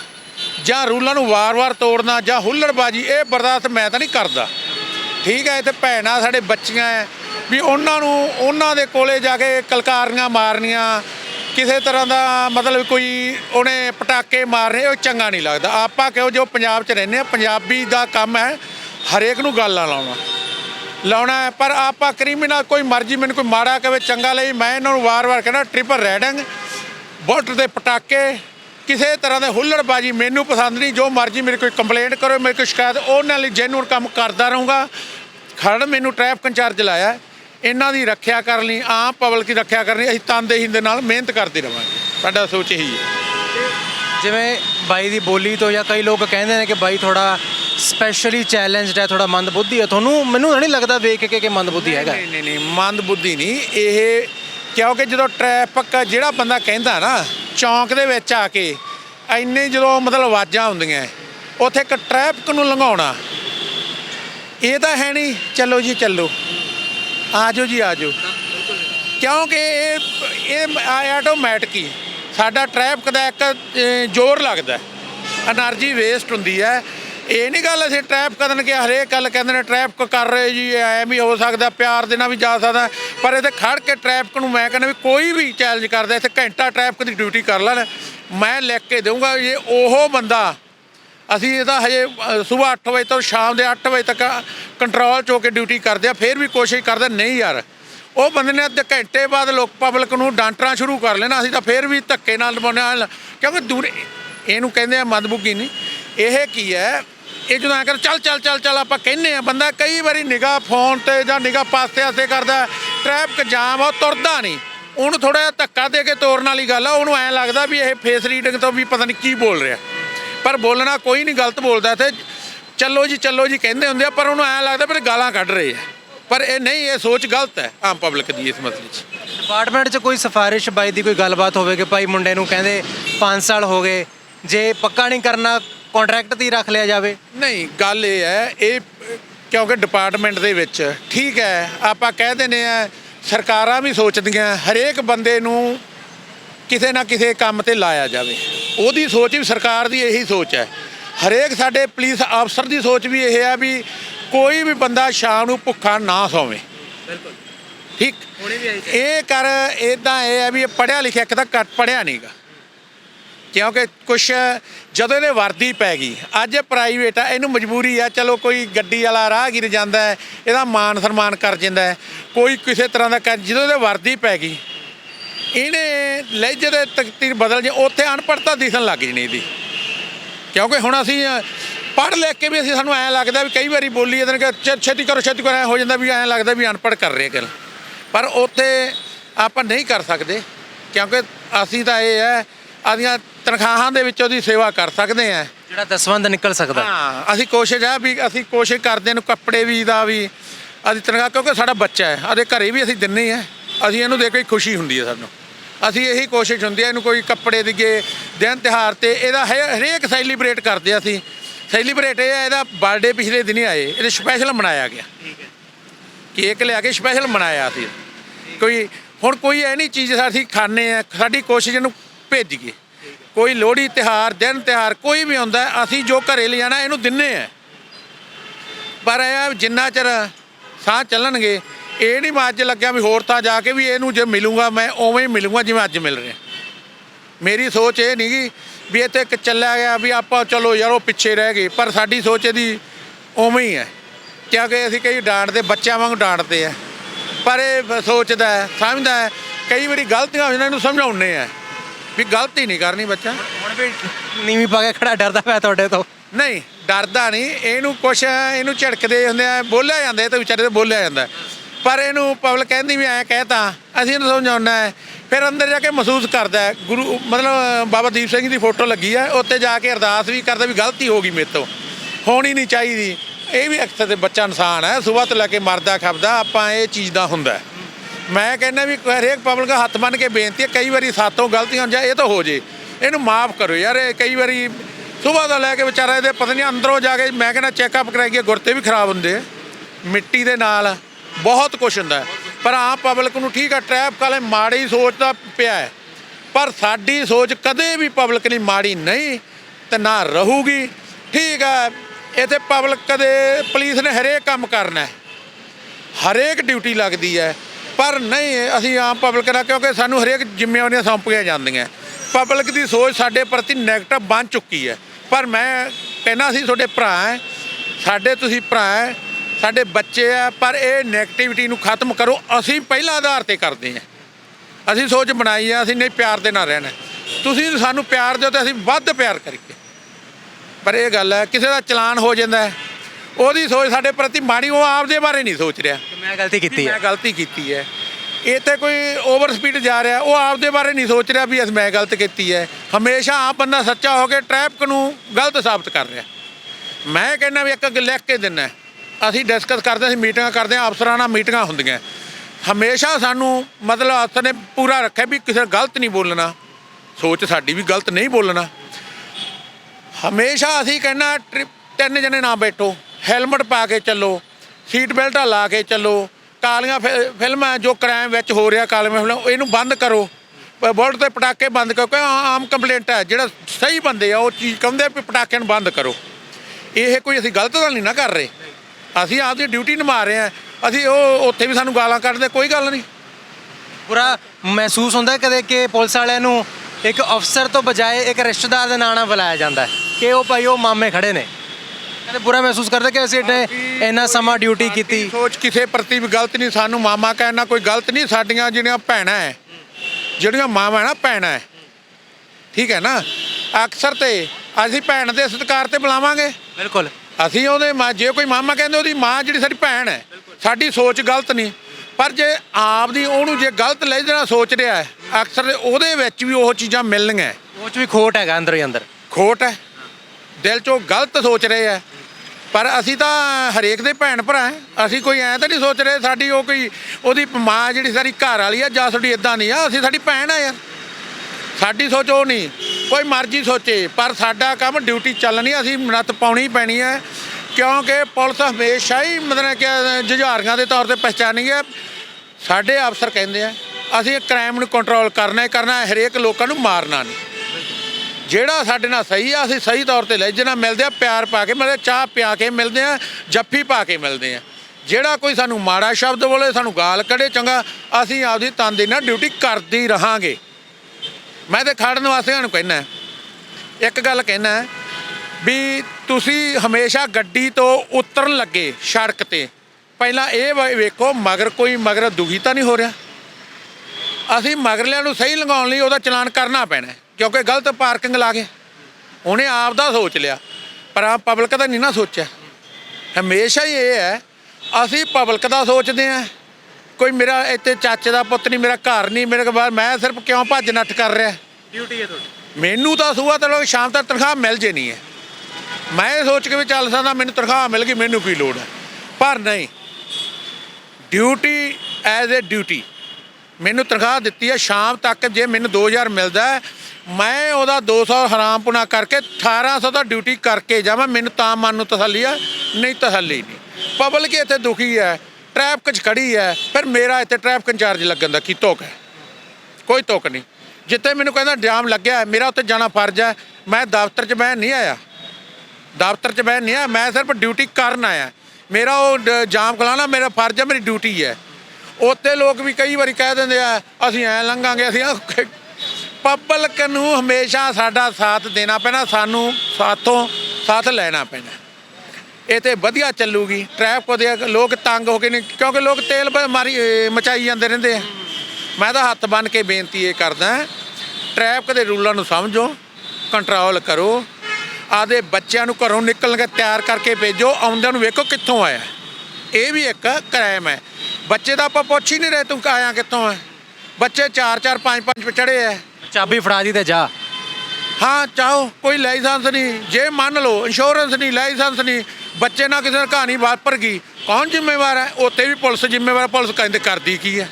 ਜਾਂ ਰੂਲਾਂ ਨੂੰ ਵਾਰ-ਵਾਰ ਤੋੜਨਾ, ਜਾਂ ਹੁੱਲੜਬਾਜੀ, ਇਹ ਬਰਦਾਸ਼ਤ ਮੈਂ ਤਾਂ ਨਹੀਂ ਕਰਦਾ। ਠੀਕ ਹੈ, ਇੱਥੇ ਭੈਣਾਂ ਸਾਡੇ ਬੱਚੀਆਂ ਹੈ, ਵੀ ਉਹਨਾਂ ਨੂੰ, ਉਹਨਾਂ ਦੇ ਕੋਲੇ ਜਾ ਕੇ ਕਲਕਾਰੀਆਂ ਮਾਰਨੀਆਂ ਕਿਸੇ ਤਰ੍ਹਾਂ ਦਾ ਮਤਲਬ ਕੋਈ ਉਹਨੇ ਪਟਾਕੇ ਮਾਰਨੇ, ਉਹ ਚੰਗਾ ਨਹੀਂ ਲੱਗਦਾ। ਆਪਾਂ ਕਿਉਂ ਜੋ ਪੰਜਾਬ 'ਚ ਰਹਿੰਦੇ ਆ ਪੰਜਾਬੀ ਦਾ ਕੰਮ ਹੈ ਹਰੇਕ ਨੂੰ ਗੱਲ ਨਾਲ ਲਾਉਣਾ। ਲਾਉਣਾ ਹੈ, ਪਰ ਆਪਾਂ ਕ੍ਰਿਮੀਨਲ ਕੋਈ ਮਰਜ਼ੀ ਮੈਨੂੰ ਕੋਈ ਮਾੜਾ ਕਵੇ ਚੰਗਾ ਲਈ ਮੈਂ ਇਹਨਾਂ ਨੂੰ ਵਾਰ-ਵਾਰ ਕਹਿੰਦਾ ਟ੍ਰਿਪਲ ਰੈਡਿੰਗ ਬਾਰਡਰ ਦੇ ਪਟਾਕੇ, ਕਿਸੇ ਤਰ੍ਹਾਂ ਦੇ ਹੁੱਲੜਬਾਜੀ ਮੈਨੂੰ ਪਸੰਦ ਨਹੀਂ, ਜੋ ਮਰਜ਼ੀ ਮੇਰੇ ਕੋਈ ਕੰਪਲੇਂਟ ਕਰੋ, ਮੇਰੇ ਕੋਈ ਸ਼ਿਕਾਇਤ, ਉਹਨਾਂ ਲਈ ਜੈਨੂਅਨ ਕੰਮ ਕਰਦਾ ਰਹੂੰਗਾ। ਖੜ ਮੈਨੂੰ ਟ੍ਰੈਫਿਕ ਇੰਚਾਰਜ ਲਾਇਆ ਇਹਨਾਂ ਦੀ ਰੱਖਿਆ ਕਰਨ ਲਈ ਆਮ ਪਬਲਿਕ ਦੀ ਰੱਖਿਆ ਕਰਨ ਲਈ ਅਸੀਂ ਤਨਦੇਹੀ ਦੇ ਨਾਲ ਮਿਹਨਤ ਕਰਦੇ ਰਵਾਂਗੇ। ਸਾਡਾ ਸੋਚ ਇਹੀ ਹੈ। ਜਿਵੇਂ ਬਾਈ ਦੀ ਬੋਲੀ ਤੋਂ ਜਾਂ ਕਈ ਲੋਕ ਕਹਿੰਦੇ ਨੇ ਕਿ ਬਾਈ ਥੋੜਾ ਸਪੈਸ਼ਲੀ ਚੈਲੰਜਡ ਹੈ ਥੋੜਾ ਮੰਦਬੁੱਧੀ ਹੈ। ਤੁਹਾਨੂੰ ਮੈਨੂੰ ਨਹੀਂ ਲੱਗਦਾ ਵੇਖ ਕੇ ਕਿ ਮੰਦਬੁੱਧੀ ਹੈਗਾ। ਨਹੀਂ ਨਹੀਂ ਨਹੀਂ ਮੰਦ ਬੁੱਧੀ ਨਹੀਂ। ਇਹ ਕਿਉਂਕਿ ਜਦੋਂ ਟ੍ਰੈਫਿਕ ਜਿਹੜਾ ਬੰਦਾ ਕਹਿੰਦਾ ਨਾ ਚੌਂਕ ਦੇ ਵਿੱਚ ਆ ਕੇ ਇੰਨੇ ਜਦੋਂ ਮਤਲਬ ਆਵਾਜ਼ਾਂ ਹੁੰਦੀਆਂ ਉੱਥੇ ਇੱਕ ਟ੍ਰੈਫਿਕ ਨੂੰ ਲੰਘਾਉਣਾ ਇਹ ਤਾਂ ਹੈ ਨਹੀਂ ਚੱਲੋ ਜੀ ਚੱਲੋ। ਆ ਆਜੋ ਜੀ ਆ ਆਜੋ। ਕਿਉਂਕਿ ਇਹ ਇਹ ਆਟੋਮੈਟਿਕ ਹੀ। ਸਾਡਾ ਟ੍ਰੈਫਿਕ ਦਾ ਇੱਕ ਜ਼ੋਰ ਲੱਗਦਾ ਐਨਰਜੀ ਵੇਸਟ ਹੁੰਦੀ ਹੈ। ਇਹ ਨਹੀਂ ਗੱਲ ਅਸੀਂ ਟ੍ਰੈਫਿਕ ਕਰਨ ਕਿ ਹਰੇਕ ਗੱਲ ਕਹਿੰਦੇ ਨੇ ਟ੍ਰੈਫਿਕ ਕਰ ਰਹੇ ਜੀ ਐ ਵੀ ਹੋ ਸਕਦਾ, ਪਿਆਰ ਦੇ ਨਾਲ ਵੀ ਜਾ ਸਕਦਾ। ਪਰ ਇਹ ਤੇ ਖੜ ਕੇ ਟ੍ਰੈਫਿਕ ਨੂੰ ਮੈਂ ਕਹਿੰਦਾ ਵੀ ਕੋਈ ਵੀ ਚੈਲੰਜ ਕਰਦਾ, ਇੱਥੇ ਘੰਟਾ ਟ੍ਰੈਫਿਕ ਦੀ ਡਿਊਟੀ ਕਰ ਲੈਣ। ਮੈਂ ਲਿਖ ਕੇ ਦੇਵਾਂਗਾ ਜੇ ਉਹ ਬੰਦਾ ਅਸੀਂ ਇਹਦਾ ਹਜੇ ਸਵੇਰ 8 ਵਜੇ ਤੋਂ ਸ਼ਾਮ ਦੇ 8 ਵਜੇ ਤੱਕ ਕੰਟਰੋਲ ਚ ਹੋ ਕੇ ਡਿਊਟੀ ਕਰਦੇ ਆ, ਫਿਰ ਵੀ ਕੋਸ਼ਿਸ਼ ਕਰਦੇ, ਨਹੀਂ ਯਾਰ। ਉਹ ਬੰਦੇ ਨੇ ਅੱਧੇ ਘੰਟੇ ਬਾਅਦ ਲੋਕ ਪਬਲਿਕ ਨੂੰ ਡਾਂਟਣਾ ਸ਼ੁਰੂ ਕਰ ਲੈਣਾ, ਅਸੀਂ ਤਾਂ ਫਿਰ ਵੀ ਧੱਕੇ ਨਾਲ ਬਣਿਆ ਕਿਉਂਕਿ ਦੂਰ, ਇਹਨੂੰ ਕਹਿੰਦੇ ਆ ਮੰਦਬੁੱਗੀ ਨਹੀਂ। ਇਹ ਕੀ ਹੈ? ਇਹ ਜਦੋਂ ਕਰ ਚੱਲ ਚੱਲ ਚੱਲ ਚੱਲ, ਆਪਾਂ ਕਹਿੰਨੇ ਆ ਬੰਦਾ ਕਈ ਵਾਰੀ ਨਿਗਾਹ ਫੋਨ ਤੇ ਜਾਂ ਨਿਗਾਹ ਪਾਸੇ ਆਸੇ ਕਰਦਾ ਟ੍ਰੈਫਿਕ ਜਾਮ ਆ, ਉਹ ਤੁਰਦਾ ਨਹੀਂ। ਉਹਨੂੰ ਥੋੜਾ ਜਿਹਾ ਧੱਕਾ ਦੇ ਕੇ ਤੋਰਨ ਵਾਲੀ ਗੱਲ ਆ, ਉਹਨੂੰ ਐਂ ਲੱਗਦਾ ਵੀ ਇਹ ਫੇਸ ਰੀਡਿੰਗ ਤੋਂ ਵੀ ਪਤਾ ਨਹੀਂ ਕੀ ਬੋਲ ਰਿਹਾ। ਪਰ ਬੋਲਣਾ ਕੋਈ ਨਹੀਂ ਗਲਤ ਬੋਲਦਾ ਇੱਥੇ ਚੱਲੋ ਜੀ ਚੱਲੋ ਜੀ ਕਹਿੰਦੇ ਹੁੰਦੇ ਆ ਪਰ ਉਹਨੂੰ ਐਂ ਲੱਗਦਾ ਵੀ ਗਾਲਾਂ ਕੱਢ ਰਹੇ ਆ। ਪਰ ਇਹ ਨਹੀਂ ਇਹ ਸੋਚ ਗਲਤ ਹੈ ਆਮ ਪਬਲਿਕ ਦੀ ਇਸ ਮਸਲੇ 'ਚ। ਡਿਪਾਰਟਮੈਂਟ 'ਚ ਕੋਈ ਸਿਫਾਰਿਸ਼ ਬਾਈ ਦੀ ਕੋਈ ਗੱਲਬਾਤ ਹੋਵੇ ਕਿ ਭਾਈ ਮੁੰਡੇ ਨੂੰ ਕਹਿੰਦੇ 5 ਸਾਲ ਹੋ ਗਏ ਜੇ ਪੱਕਾ ਨਹੀਂ ਕਰਨਾ ਕੰਟਰੈਕਟ ਤੇ ਹੀ ਰੱਖ ਲਿਆ ਜਾਵੇ। ਨਹੀਂ ਗੱਲ ਇਹ ਹੈ ਇਹ ਕਿਉਂਕਿ ਡਿਪਾਰਟਮੈਂਟ ਦੇ ਵਿੱਚ ਠੀਕ ਹੈ ਆਪਾਂ ਕਹਿ ਦਿੰਦੇ ਆ ਸਰਕਾਰਾਂ ਵੀ ਸੋਚਦੀਆਂ ਹਰੇਕ ਬੰਦੇ ਨੂੰ ਕਿਸੇ ਨਾ ਕਿਸੇ ਕੰਮ ਤੇ ਲਾਇਆ ਜਾਵੇ। ਉਹਦੀ ਸੋਚ ਵੀ ਸਰਕਾਰ ਦੀ ਇਹੀ ਸੋਚ ਹੈ। ਹਰੇਕ ਸਾਡੇ ਪੁਲਿਸ ਅਫਸਰ ਦੀ ਸੋਚ ਵੀ ਇਹ ਹੈ ਵੀ ਕੋਈ ਵੀ ਬੰਦਾ ਸ਼ਾਮ ਨੂੰ ਭੁੱਖਾ ਨਾ ਸੋਵੇ। ਬਿਲਕੁਲ। ਠੀਕ? ਇਹ ਕਰ ਇਦਾਂ ਇਹ ਹੈ ਵੀ ਇਹ ਪੜਿਆ ਲਿਖਿਆ ਇੱਕ ਤਾਂ ਘੱਟ ਪੜਿਆ ਨਹੀਂਗਾ ਕਿਉਂਕਿ ਕੁਛ ਜਦੋਂ ਇਹਦੇ ਵਰਦੀ ਪੈ ਗਈ ਅੱਜ ਇਹ ਪ੍ਰਾਈਵੇਟ ਆ ਇਹਨੂੰ ਮਜਬੂਰੀ ਆ ਚਲੋ ਕੋਈ ਗੱਡੀ ਵਾਲਾ ਰਾਹਗੀਰ ਜਾਂਦਾ ਇਹਦਾ ਮਾਨ ਸਨਮਾਨ ਕਰ ਜਾਂਦਾ ਕੋਈ ਕਿਸੇ ਤਰ੍ਹਾਂ ਦਾ ਜਦੋਂ ਇਹਦੇ ਵਰਦੀ ਪੈ ਗਈ ਇਹਨੇ ਲਹਿਜੇ ਦੇ ਤਕਤੀਰ ਬਦਲ ਜੇ ਉੱਥੇ ਅਨਪੜ੍ਹਤਾ ਦਿਸਣ ਲੱਗ ਜਣੀ ਇਹਦੀ। ਕਿਉਂਕਿ ਹੁਣ ਅਸੀਂ ਪੜ੍ਹ ਲਿਖ ਕੇ ਵੀ ਅਸੀਂ ਸਾਨੂੰ ਐਂ ਲੱਗਦਾ ਵੀ ਕਈ ਵਾਰੀ ਬੋਲੀ ਇਹਦੇ ਕਿ ਛੇ- ਛੇਤੀ ਕਰੋ ਛੇਤੀ ਕਰੋ ਐਂ ਹੋ ਜਾਂਦਾ ਵੀ ਐਂ ਲੱਗਦਾ ਵੀ ਅਨਪੜ੍ਹ ਕਰ ਰਹੇ ਗੱਲ। ਪਰ ਉੱਥੇ ਆਪਾਂ ਨਹੀਂ ਕਰ ਸਕਦੇ ਕਿਉਂਕਿ ਅਸੀਂ ਤਾਂ ਇਹ ਹੈ ਆਦੀਆਂ ਤਨਖਾਹਾਂ ਦੇ ਵਿੱਚੋਂ ਦੀ ਸੇਵਾ ਕਰ ਸਕਦੇ ਆ। ਜਿਹੜਾ ਦਸਵੰਦ ਨਿਕਲ ਸਕਦਾ। ਹਾਂ ਅਸੀਂ ਕੋਸ਼ਿਸ਼ ਹੈ ਵੀ ਅਸੀਂ ਕੋਸ਼ਿਸ਼ ਕਰਦੇ ਨੂੰ ਕੱਪੜੇ ਵੀ ਦਾ ਵੀ ਅਸੀਂ ਤਨਖਾਹ ਕਿਉਂਕਿ ਸਾਡਾ ਬੱਚਾ ਹੈ ਆਦੇ ਘਰੇ ਵੀ ਅਸੀਂ ਦਿੰਨੇ ਆ ਅਸੀਂ ਇਹਨੂੰ ਦੇਖ ਕੇ ਖੁਸ਼ੀ ਹੁੰਦੀ ਹੈ ਸਾਨੂੰ। ਅਸੀਂ ਇਹੀ ਕੋਸ਼ਿਸ਼ ਹੁੰਦੀ ਹੈ ਇਹਨੂੰ ਕੋਈ ਕੱਪੜੇ ਦੀਏ ਦਿਨ ਤਿਹਾਰ ਤੇ ਇਹਦਾ ਹਰੇਕ ਸੈਲੀਬ੍ਰੇਟ ਕਰਦੇ ਆ ਅਸੀਂ। ਸੈਲੀਬ੍ਰੇਟ ਇਹ ਹੈ ਇਹਦਾ ਬਰਥਡੇ ਪਿਛਲੇ ਦਿਨੀ ਆਏ ਇਹਦੇ ਸਪੈਸ਼ਲ ਮਨਾਇਆ ਗਿਆ। ਕੇਕ ਲਿਆ ਕੇ ਸਪੈਸ਼ਲ ਮਨਾਇਆ ਸੀ ਕੋਈ ਹੁਣ ਕੋਈ ਐ ਨਹੀਂ ਚੀਜ਼ ਅਸੀਂ ਖਾਣੇ ਆ ਸਾਡੀ ਕੋਸ਼ਿਸ਼ ਇਹਨੂੰ ਭੇਜੀਏ ਕੋਈ ਲੋਹੜੀ ਤਿਹਾਰ ਦਿਨ ਤਿਹਾਰ ਕੋਈ ਵੀ ਹੁੰਦਾ ਅਸੀਂ ਜੋ ਘਰੇ ਲਿਜਾਣਾ ਇਹਨੂੰ ਦਿੰਨੇ ਆ। ਪਰ ਇਹ ਆ ਜਿੰਨਾ ਚਿਰ ਸਾਹ ਚੱਲਣਗੇ ਇਹ ਨਹੀਂ ਮੈਂ ਅੱਜ ਲੱਗਿਆ ਵੀ ਹੋਰ ਤਾਂ ਜਾ ਕੇ ਵੀ ਇਹਨੂੰ ਜੇ ਮਿਲੂੰਗਾ ਮੈਂ ਉਵੇਂ ਹੀ ਮਿਲੂੰਗਾ ਜਿਵੇਂ ਅੱਜ ਮਿਲ ਰਿਹਾ। ਮੇਰੀ ਸੋਚ ਇਹ ਨਹੀਂ ਗੀ ਵੀ ਇੱਥੇ ਇੱਕ ਚੱਲਿਆ ਗਿਆ ਵੀ ਆਪਾਂ ਚਲੋ ਯਾਰ ਉਹ ਪਿੱਛੇ ਰਹਿ ਗਏ ਪਰ ਸਾਡੀ ਸੋਚ ਇਹਦੀ ਉਵੇਂ ਹੀ ਹੈ। ਕਿਉਂਕਿ ਅਸੀਂ ਕਈ ਡਾਂਟਦੇ ਬੱਚਿਆਂ ਵਾਂਗ ਡਾਂਟਦੇ ਆ। ਪਰ ਇਹ ਸੋਚਦਾ ਹੈ ਸਮਝਦਾ ਹੈ ਕਈ ਵਾਰੀ ਗਲਤੀਆਂ ਹੋ ਜਾਂਦੀਆਂ ਇਹਨੂੰ ਸਮਝਾਉਣੇ ਆ। ਵੀ ਗਲਤੀ ਨਹੀਂ ਕਰਨੀ ਬੱਚਾ। ਹੁਣ ਵੀ ਨੀਵੀਂ ਪਾ ਕੇ ਖੜਾ ਡਰਦਾ ਪਿਆ ਤੁਹਾਡੇ ਤੋਂ। ਨਹੀਂ ਡਰਦਾ ਨਹੀਂ ਇਹਨੂੰ ਕੁਛ ਇਹਨੂੰ ਝਿੜਕਦੇ ਹੁੰਦੇ ਆ ਬੋਲਿਆ ਜਾਂਦਾ ਇਹ ਤਾਂ ਵਿਚਾਰੇ ਤੇ ਬੋਲਿਆ ਜਾਂਦਾ। ਪਰ ਇਹਨੂੰ ਪਬਲਿਕ ਕਹਿੰਦੀ ਵੀ ਐਂ ਕਹਿਤਾ ਅਸੀਂ ਇਹਨੂੰ ਸਮਝਾਉਣਾ ਹੈ। ਫਿਰ ਅੰਦਰ ਜਾ ਕੇ ਮਹਿਸੂਸ ਕਰਦਾ ਹੈ, ਗੁਰੂ, ਮਤਲਬ, ਬਾਬਾ ਦੀਪ ਸਿੰਘ ਦੀ ਫੋਟੋ ਲੱਗੀ ਹੈ, ਉੱਥੇ ਜਾ ਕੇ ਅਰਦਾਸ ਵੀ ਕਰਦਾ ਵੀ ਗਲਤੀ ਹੋ ਗਈ ਮੇਰੇ ਤੋਂ, ਹੋਣੀ ਨਹੀਂ ਚਾਹੀਦੀ। ਇਹ ਵੀ ਅਕਸਰ ਤੇ ਬੱਚਾ ਇਨਸਾਨ ਹੈ, ਸਵੇਰ ਤੋਂ ਲੈ ਕੇ ਮਰਦਾ ਖਪਦਾ, ਆਪਾਂ ਇਹ ਚੀਜ਼ ਦਾ ਹੁੰਦਾ ਮੈਂ ਕਹਿੰਦਾ ਵੀ ਹਰੇਕ ਪਬਲਿਕ ਹੱਥ ਬੰਨ ਕੇ ਬੇਨਤੀ ਹੈ, ਕਈ ਵਾਰੀ ਸਾਤੋਂ ਗਲਤੀਆਂ ਹੋ ਜਾ ਇਹ ਤਾਂ ਹੋ ਜੇ। ਇਹਨੂੰ ਮਾਫ ਕਰੋ ਯਾਰ, ਇਹ ਕਈ ਵਾਰੀ ਸਵੇਰ ਦਾ ਲੈ ਕੇ ਵਿਚਾਰਾ ਇਹਦੇ ਪਤਾ ਨਹੀਂ ਅੰਦਰੋਂ ਜਾ ਕੇ, ਮੈਂ ਕਹਿੰਦਾ ਚੈੱਕਅਪ ਕਰਾਈਏ ਗੁਰਤੇ ਵੀ ਖਰਾਬ ਹੁੰਦੇ ਮਿੱਟੀ ਦੇ ਨਾਲ ਬਹੁਤ ਕੁਛ ਹੁੰਦਾ ਪਰ ਆਮ ਪਬਲਿਕ ਨੂੰ ਠੀਕ ਆ ਟ੍ਰੈਫਿਕ ਵਾਲੇ ਮਾੜੀ ਸੋਚ ਦਾ ਪਿਆ ਹੈ। ਪਰ ਸਾਡੀ ਸੋਚ ਕਦੇ ਵੀ ਪਬਲਿਕ ਲਈ ਮਾੜੀ ਨਹੀਂ ਤੇ ਨਾ ਰਹੂਗੀ। ਠੀਕ ਹੈ ਇੱਥੇ ਪਬਲਿਕ ਕਦੇ ਪੁਲਿਸ ਨੇ ਹਰੇਕ ਕੰਮ ਕਰਨਾ ਹੈ। ਹਰੇਕ ਡਿਊਟੀ ਲੱਗਦੀ ਹੈ। ਪਰ ਨਹੀਂ, ਅਸੀਂ ਆਮ ਪਬਲਿਕ ਨਾਲ ਕਿਉਂਕਿ ਸਾਨੂੰ ਹਰੇਕ ਜ਼ਿੰਮੇਵਾਰੀਆਂ ਸੌਂਪੀਆਂ ਜਾਂਦੀਆਂ ਪਬਲਿਕ ਦੀ ਸੋਚ ਸਾਡੇ ਪ੍ਰਤੀ ਨੈਗੇਟਿਵ ਬਣ ਚੁੱਕੀ ਹੈ। ਪਰ ਮੈਂ ਕਹਿੰਦਾ ਸੀ, ਤੁਹਾਡੇ ਭਰਾ ਹੈ, ਸਾਡੇ ਤੁਸੀਂ ਭਰਾ ਹੈ ਸਾਡੇ ਬੱਚੇ ਆ ਪਰ ਇਹ ਨੈਗੇਟਿਵਿਟੀ ਨੂੰ ਖਤਮ ਕਰੋ। ਅਸੀਂ ਪਹਿਲਾਂ ਆਧਾਰ ਤੇ ਕਰਦੇ ਹਾਂ। ਅਸੀਂ ਸੋਚ ਬਣਾਈ ਆ ਅਸੀਂ ਨਹੀਂ ਪਿਆਰ ਦੇ ਨਾਲ ਰਹਿਣਾ। ਤੁਸੀਂ ਸਾਨੂੰ ਪਿਆਰ ਦਿਓ ਤੇ ਅਸੀਂ ਵੱਧ ਪਿਆਰ ਕਰੀਏ। ਪਰ ਇਹ ਗੱਲ ਹੈ ਕਿਸੇ ਦਾ ਚਲਾਨ ਹੋ ਜਾਂਦਾ ਹੈ। ਉਹਦੀ ਸੋਚ ਸਾਡੇ ਪ੍ਰਤੀ ਮਾੜੀ ਉਹ ਆਪਦੇ ਬਾਰੇ ਨਹੀਂ ਸੋਚ ਰਿਹਾ। ਕਿ ਮੈਂ ਗਲਤੀ ਕੀਤੀ ਮੈਂ ਹੈ। ਗਲਤੀ ਕੀਤੀ ਹੈ। ਇਹ ਤੇ ਕੋਈ ਓਵਰ ਸਪੀਡ ਜਾ ਰਿਹਾ ਉਹ ਆਪਦੇ ਬਾਰੇ ਨਹੀਂ ਸੋਚ ਰਿਹਾ ਵੀ ਅਸੀਂ ਮੈਂ ਗਲਤ ਕੀਤੀ ਹੈ। ਹਮੇਸ਼ਾ ਆਪ ਬੰਦਾ ਸੱਚਾ ਹੋ ਕੇ ਟ੍ਰੈਫਿਕ ਨੂੰ ਗਲਤ ਸਾਬਤ ਕਰ ਰਿਹਾ। ਮੈਂ ਕਹਿੰਦਾ ਵੀ ਇੱਕ ਲਿਖ ਕੇ ਦਿੰਨਾ ਅਸੀਂ ਡਿਸਕਸ ਕਰਦੇ ਅਸੀਂ ਮੀਟਿੰਗਾਂ ਕਰਦੇ ਹਾਂ, ਅਫਸਰਾਂ ਨਾਲ ਮੀਟਿੰਗਾਂ ਹੁੰਦੀਆਂ। ਹਮੇਸ਼ਾ ਸਾਨੂੰ ਮਤਲਬ ਅਫਸਰ ਨੇ ਪੂਰਾ ਰੱਖਿਆ ਵੀ ਕਿਸੇ ਗਲਤ ਨਹੀਂ ਬੋਲਣਾ। ਸੋਚ ਸਾਡੀ ਵੀ ਗਲਤ ਨਹੀਂ ਬੋਲਣਾ। ਹਮੇਸ਼ਾ ਅਸੀਂ ਕਹਿੰਨਾ ਟ੍ਰਿਪ, ਤਿੰਨ ਜਣੇ ਨਾ ਬੈਠੋ। ਹੈਲਮਟ ਪਾ ਕੇ ਚੱਲੋ। ਸੀਟ ਬੈਲਟਾਂ ਲਾ ਕੇ ਚੱਲੋ। ਕਾਲੀਆਂ ਫਿ- ਫਿਲਮਾਂ ਜੋ ਕ੍ਰਾਈਮ ਵਿੱਚ ਹੋ ਰਿਹਾ, ਕਾਲੀਆਂ ਫਿਲਮਾਂ, ਇਹਨੂੰ ਬੰਦ ਕਰੋ। ਪ- ਤੇ ਪਟਾਕੇ ਬੰਦ ਕਰੋ। ਕਿ ਆਮ ਕੰਪਲੇਂਟ ਹੈ, ਜਿਹੜਾ ਸਹੀ ਬੰਦੇ ਆ, ਉਹ ਚੀਜ਼ ਕਹਿੰਦੇ ਵੀ ਪਟਾਕਿਆਂ ਨੂੰ ਬੰਦ ਕਰੋ। ਇਹ ਕੋਈ ਅਸੀਂ ਗਲਤ ਗੱਲ ਨਹੀਂ ਨਾ ਕਰ ਰਹੇ। ਅਸੀਂ ਆਪਦੀ ਡਿਊਟੀ ਨਿਭਾ ਰਹੇ ਆ ਅਸੀਂ ਉਹ ਉੱਥੇ ਵੀ ਸਾਨੂੰ ਗਾਲਾਂ ਕੱਢਦੇ ਕੋਈ ਗੱਲ ਨਹੀਂ। ਪੂਰਾ ਮਹਿਸੂਸ ਹੁੰਦਾ ਕਦੇ ਕਿ ਪੁਲਿਸ ਵਾਲਿਆਂ ਨੂੰ ਇੱਕ ਅਫਸਰ ਤੋਂ ਬਜਾਏ ਇੱਕ ਰਿਸ਼ਤੇਦਾਰ ਦੇ ਨਾਂ ਨਾਲ ਬੁਲਾਇਆ ਜਾਂਦਾ ਹੈ ਕਿ ਉਹ ਭਾਈ ਉਹ ਮਾਮੇ ਖੜੇ ਨੇ। ਕਦੇ ਬੁਰਾ ਮਹਿਸੂਸ ਕਰਦੇ ਕਿ ਅਸੀਂ ਇੱਥੇ ਇੰਨਾ ਸਮਾਂ ਡਿਊਟੀ ਕੀਤੀ? ਸੋਚ ਕਿਸੇ ਪ੍ਰਤੀ ਵੀ ਗਲਤ ਨਹੀਂ ਸਾਨੂੰ ਮਾਮਾ ਕਹਿਣਾ ਕੋਈ ਗਲਤ ਨਹੀਂ ਸਾਡੀਆਂ ਜਿਹੜੀਆਂ ਭੈਣਾਂ ਹੈ ਜਿਹੜੀਆਂ ਮਾਵਾਂ ਹੈ ਨਾ ਭੈਣਾਂ ਹੈ ਠੀਕ ਹੈ ਨਾ? ਅਕਸਰ ਤੇ ਅਸੀਂ ਭੈਣ ਦੇ ਸਤਿਕਾਰ ਤੇ ਬੁਲਾਵਾਂਗੇ। ਬਿਲਕੁਲ। ਅਸੀਂ ਉਹਦੇ ਮਾਂ ਜੇ ਕੋਈ ਮਾਮਾ ਕਹਿੰਦੇ ਉਹਦੀ ਮਾਂ ਜਿਹੜੀ ਸਾਡੀ ਭੈਣ ਹੈ ਸਾਡੀ ਸੋਚ ਗਲਤ ਨਹੀਂ। ਪਰ ਜੇ ਆਪ ਦੀ ਉਹਨੂੰ ਜੇ ਗਲਤ ਲੈ ਜਣਾ ਸੋਚ ਰਿਹਾ ਹੈ ਅਕਸਰ ਉਹਦੇ ਵਿੱਚ ਵੀ ਉਹ ਚੀਜ਼ਾਂ ਮਿਲਣਗੀਆਂ। ਉਹ ਚ ਵੀ ਖੋਟ ਹੈਗਾ ਅੰਦਰ ਹੀ ਅੰਦਰ। ਖੋਟ ਹੈ। ਦਿਲ ਚੋਂ ਗਲਤ ਸੋਚ ਰਹੇ ਆ ਪਰ ਅਸੀਂ ਤਾਂ ਹਰੇਕ ਦੇ ਭੈਣ ਭਰਾ ਹੈ। ਅਸੀਂ ਕੋਈ ਐਂ ਤਾਂ ਨਹੀਂ ਸੋਚ ਰਹੇ ਸਾਡੀ ਉਹ ਕੋਈ ਉਹਦੀ ਮਾਂ ਜਿਹੜੀ ਸਾਡੀ ਘਰ ਵਾਲੀ ਆ ਜਾਂ ਸਾਡੀ ਇਦਾਂ ਨਹੀਂ ਆ ਅਸੀਂ ਸਾਡੀ ਭੈਣ ਆ ਯਾਰ। ਸਾਡੀ ਸੋਚ ਉਹ ਨਹੀਂ। ਕੋਈ ਮਰਜ਼ੀ ਸੋਚੇ, ਪਰ ਸਾਡਾ ਕੰਮ ਡਿਊਟੀ ਚੱਲਣੀ ਅਸੀਂ ਨੱਤ ਪਾਉਣੀ ਪੈਣੀ ਹੈ ਕਿਉਂਕਿ ਪੁਲਿਸ ਹਮੇਸ਼ਾ ਹੀ ਮਤਲਬ ਕਿ ਜੁਝਾਰੀਆਂ ਦੇ ਤੌਰ ਤੇ ਪਛਾਣੀ ਹੈ ਸਾਡੇ ਅਫਸਰ ਕਹਿੰਦੇ ਆ, ਅਸੀਂ ਕ੍ਰਾਈਮ ਨੂੰ ਕੰਟਰੋਲ ਕਰਨਾ ਹੀ ਕਰਨਾ, ਹਰੇਕ ਲੋਕਾਂ ਨੂੰ ਮਾਰਨਾ ਨਹੀਂ। ਜਿਹੜਾ ਸਾਡੇ ਨਾਲ ਸਹੀ ਆ, ਅਸੀਂ ਸਹੀ ਤੌਰ ਤੇ ਲੈ ਨਾਲ ਮਿਲਦੇ ਆ, ਪਿਆਰ ਪਾ ਕੇ ਮਿਲਦੇ ਚਾਹ ਪਿਆ ਕੇ ਮਿਲਦੇ ਆ, ਜੱਫੀ ਪਾ ਕੇ ਮਿਲਦੇ ਆ। ਜਿਹੜਾ ਕੋਈ ਸਾਨੂੰ ਮਾੜਾ ਸ਼ਬਦ ਬੋਲੇ, ਸਾਨੂੰ ਗਾਲ ਕੱਢੇ, ਚੰਗਾ, ਅਸੀਂ ਆਪਦੀ ਤਨਦੀ ਨਾਲ ਡਿਊਟੀ ਕਰਦੇ ਹੀ ਰਹਾਂਗੇ। ਮੈਂ ਤੇ ਖੜਨ ਵਾਸੀਆਂ ਨੂੰ ਕਹਿਣਾ ਇੱਕ ਗੱਲ ਕਹਿਣਾ ਵੀ ਤੁਸੀਂ ਹਮੇਸ਼ਾ ਗੱਡੀ ਤੋਂ ਉਤਰਨ ਲੱਗੇ ਸੜਕ ਤੇ। ਪਹਿਲਾਂ ਇਹ ਵੇਖੋ, ਮਗਰ ਕੋਈ ਮਗਰ ਦੁਖੀ ਤਾਂ ਨਹੀਂ ਹੋ ਰਿਹਾ। ਅਸੀਂ ਮਗਰਲਿਆਂ ਨੂੰ ਸਹੀ ਲੰਘਾਉਣ ਲਈ ਉਹਦਾ ਚਲਾਨ ਕਰਨਾ ਪੈਣਾ ਕਿਉਂਕਿ ਗਲਤ ਪਾਰਕਿੰਗ ਲਾ ਕੇ। ਉਹਨੇ ਆਪ ਦਾ ਸੋਚ ਲਿਆ, ਪਰ ਆ ਪਬਲਿਕ ਦਾ ਨਹੀਂ ਨਾ ਸੋਚਿਆ। ਹਮੇਸ਼ਾ ਹੀ ਇਹ ਹੈ, ਅਸੀਂ ਪਬਲਿਕ ਦਾ ਸੋਚਦੇ ਆ ਕੋਈ ਮੇਰਾ ਇੱਥੇ ਚਾਚੇ ਦਾ ਪੁੱਤ ਨਹੀਂ ਮੇਰਾ ਘਰ ਨਹੀਂ ਮੇਰੇ ਕੋਲ ਮੈਂ ਸਿਰਫ ਕਿਉਂ ਭੱਜ ਨੱਠ ਕਰ ਰਿਹਾ? ਡਿਊਟੀ ਹੈ ਤੁਹਾਡੀ। ਮੈਨੂੰ ਤਾਂ ਸੂਆ ਤੇ ਲੋਕ ਸ਼ਾਮ ਤੱਕ ਤਨਖਾਹ ਮਿਲ ਜੇ ਨਹੀਂ ਹੈ। ਮੈਂ ਸੋਚ ਕੇ ਵੀ ਚੱਲ ਸਕਦਾ ਮੈਨੂੰ ਤਨਖਾਹ ਮਿਲ ਗਈ ਮੈਨੂੰ ਕੀ ਲੋੜ ਹੈ? ਪਰ ਨਹੀਂ। ਡਿਊਟੀ ਐਜ਼ ਅ ਡਿਊਟੀ ਮੈਨੂੰ ਤਨਖਾਹ ਦਿੱਤੀ ਹੈ ਸ਼ਾਮ ਤੱਕ ਜੇ ਮੈਨੂੰ 2000 ਮਿਲਦਾ ਮੈਂ ਉਹਦਾ 200 ਹਰਾਮ ਪੁਣਾ ਕਰਕੇ 1800 ਦਾ ਡਿਊਟੀ ਕਰਕੇ ਜਾਵਾਂ। ਮੈਨੂੰ ਤਾਂ ਮਨ ਨੂੰ ਤਸੱਲੀ ਹੈ ਨਹੀਂ ਤਸੱਲੀ ਨਹੀਂ। ਪਬਲਿਕ ਇੱਥੇ ਦੁਖੀ ਹੈ। ਟ੍ਰੈਫਿਕ 'ਚ ਖੜੀ ਹੈ, ਫਿਰ ਮੇਰਾ ਇੱਥੇ ਟ੍ਰੈਫਿਕ ਇੰਚਾਰਜ ਲੱਗਣ ਦਾ ਕੀ ਤੋਕ ਹੈ? ਕੋਈ ਤੁਕ ਨਹੀਂ। ਜਿੱਥੇ ਮੈਨੂੰ ਕਹਿੰਦਾ ਜਾਮ ਲੱਗਿਆ ਮੇਰਾ ਉੱਥੇ ਜਾਣਾ ਫਰਜ਼ ਹੈ। ਮੈਂ ਦਫ਼ਤਰ 'ਚ ਮੈਂ ਨਹੀਂ ਆਇਆ। ਦਫ਼ਤਰ 'ਚ ਮੈਂ ਨਹੀਂ ਆਇਆ, ਮੈਂ ਸਿਰਫ ਡਿਊਟੀ ਕਰਨ ਆਇਆ। ਮੇਰਾ ਉਹ ਡ- ਜਾਮ ਖਲਾਣਾ ਮੇਰਾ ਫਰਜ਼ ਹੈ, ਮੇਰੀ ਡਿਊਟੀ ਹੈ। ਉੱਥੇ ਲੋਕ ਵੀ ਕਈ ਵਾਰੀ ਕਹਿ ਦਿੰਦੇ ਆ, ਅਸੀਂ ਐ ਲੰਘਾਂਗੇ, ਅਸੀਂ ਪਬਲਿਕ ਨੂੰ ਹਮੇਸ਼ਾ ਸਾਡਾ ਸਾਥ ਦੇਣਾ ਪੈਣਾ, ਸਾਨੂੰ ਸਾਥੋਂ ਸਾਥ ਲੈਣਾ ਪੈਣਾ। ਇਹ ਤੇ ਵਧੀਆ ਚੱਲੂਗੀ। ਟ੍ਰੈਫਿਕ ਦੇ ਲੋਕ ਤੰਗ ਹੋ ਕੇ ਨਹੀਂ ਕਿਉਂਕਿ ਲੋਕ ਤੇਲ ਮਾਰੀ ਮਚਾਈ ਜਾਂਦੇ ਰਹਿੰਦੇ ਆ। ਮੈਂ ਤਾਂ ਹੱਥ ਬੰਨ ਕੇ ਬੇਨਤੀ ਇਹ ਕਰਦਾ ਟ੍ਰੈਫਿਕ ਦੇ ਰੂਲਾਂ ਨੂੰ ਸਮਝੋ ਕੰਟਰੋਲ ਕਰੋ। ਆਦੇ ਬੱਚਿਆਂ ਨੂੰ ਘਰੋਂ ਨਿਕਲਣ ਕੇ ਤਿਆਰ ਕਰਕੇ ਭੇਜੋ ਆਉਂਦਿਆਂ ਨੂੰ ਵੇਖੋ ਕਿੱਥੋਂ ਆਇਆ। ਇਹ ਵੀ ਇੱਕ ਕ੍ਰਾਈਮ ਹੈ। ਬੱਚੇ ਦਾ ਆਪਾਂ ਪੁੱਛ ਹੀ ਨਹੀਂ ਰਹੇ ਤੂੰ ਆਇਆ ਕਿੱਥੋਂ ਹੈ। ਬੱਚੇ 4 4 5 5 ਚੜੇ ਐ ਚਾਬੀ ਫੜਾ ਦੀ ਤੇ ਜਾ। ਹਾਂ ਚਾਹੋ ਕੋਈ ਲਾਇਸੈਂਸ ਨਹੀਂ। ਜੇ ਮੰਨ ਲਓ ਇੰਸ਼ੋਰੈਂਸ ਨਹੀਂ ਲਾਇਸੈਂਸ ਨਹੀਂ ਬੱਚੇ ਨਾਲ ਕਿਸੇ ਨਾਲ ਕਹਾਣੀ ਵਾਪਰ ਗਈ, ਕੌਣ ਜ਼ਿੰਮੇਵਾਰ ਹੈ? ਉੱਥੇ ਵੀ ਪੁਲਿਸ ਜ਼ਿੰਮੇਵਾਰ, ਪੁਲਿਸ ਕਹਿੰਦੇ ਕਰਦੀ ਕੀ ਹੈ?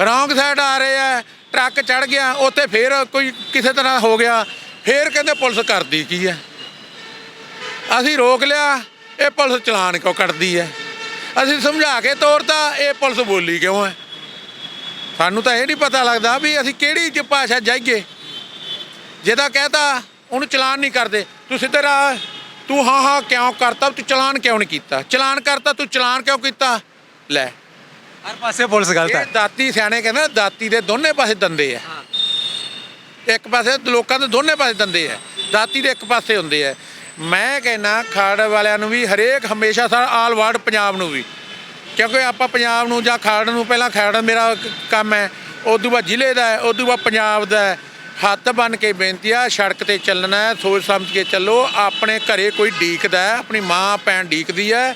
ਰੌਂਗ ਸਾਈਡ ਆ ਰਹੇ ਆ, ਟਰੱਕ ਚੜ ਗਿਆ, ਉੱਥੇ ਫੇਰ ਕੋਈ ਕਿਸੇ ਤਰ੍ਹਾਂ ਹੋ ਗਿਆ, ਫੇਰ ਕਹਿੰਦੇ ਪੁਲਿਸ ਕਰਦੀ ਕੀ ਹੈ? ਅਸੀਂ ਰੋਕ ਲਿਆ, ਇਹ ਪੁਲਿਸ ਚਲਾਨ ਕਿਉਂ ਕੱਢਦੀ ਹੈ? ਅਸੀਂ ਸਮਝਾ ਕੇ ਤੋਰਤਾ, ਇਹ ਪੁਲਿਸ ਬੋਲੀ ਕਿਉਂ ਹੈ? ਸਾਨੂੰ ਤਾਂ ਇਹ ਨਹੀਂ ਪਤਾ ਲੱਗਦਾ ਵੀ ਅਸੀਂ ਕਿਹੜੀ ਚ ਭਾਸ਼ਾ ਜਾਈਏ। ਜਿਹਦਾ ਕਹਤਾ, ਉਹਨੂੰ ਚਲਾਨ ਨਹੀਂ ਕਰਦੇ। ਤੂੰ ਸਿੱਧੇ ਰਾਹ ਤੂੰ ਹਾਂ ਹਾਂ ਕਿਉਂ ਕਰਤਾ? ਤੂੰ ਚਲਾਨ ਕਿਉਂ ਨਹੀਂ ਕੀਤਾ? ਚਲਾਨ ਕਰਤਾ ਤੂੰ ਚਲਾਨ ਕਿਉਂ ਕੀਤਾ? ਲੈ। ਹਰ ਪਾਸੇ ਪੁਲਿਸ ਗਲਤ ਹੈ ਇਹ ਦਾਤੀ ਸਿਆਣੇ ਕਹਿੰਦੇ ਨਾ, ਦਾਤੀ ਦੇ ਦੋਨੇ ਪਾਸੇ ਦੰਦੇ ਆ। ਇੱਕ ਪਾਸੇ ਲੋਕਾਂ ਦੇ ਦੋਨੇ ਪਾਸੇ ਦੰਦੇ ਆ। ਦਾਤੀ ਦੇ ਇੱਕ ਪਾਸੇ ਹੁੰਦੇ ਆ। ਮੈਂ ਕਹਿੰਨਾ ਖਾੜ ਵਾਲਿਆਂ ਨੂੰ ਵੀ ਹਰੇਕ ਹਮੇਸ਼ਾ ਸਾਰਾ ਆਲ ਵਰਲਡ ਪੰਜਾਬ ਨੂੰ ਵੀ। ਕਿਉਂਕਿ ਆਪਾਂ ਪੰਜਾਬ ਨੂੰ ਜਾਂ ਖਾੜ ਨੂੰ ਪਹਿਲਾਂ ਖਾੜ ਮੇਰਾ ਕ- ਕੰਮ ਹੈ ਉਦੋਂ ਬਾਅਦ ਜ਼ਿਲ੍ਹੇ ਦਾ ਹੈ ਉਦੋਂ ਬਾਅਦ ਪੰਜਾਬ ਦਾ ਹੈ। ਹੱਥ ਬਨ ਕੇ ਬੇਨਤੀ ਆ, ਸੜਕ ਤੇ ਚੱਲਣਾ ਹੈ, ਸੋਚ ਸਮਝ ਕੇ ਚੱਲੋ, ਆਪਣੇ ਘਰੇ ਕੋਈ ਡੀਕਦਾ ਹੈ, ਆਪਣੀ ਮਾਂ, ਭੈਣ ਡੀਕਦੀ ਹੈ,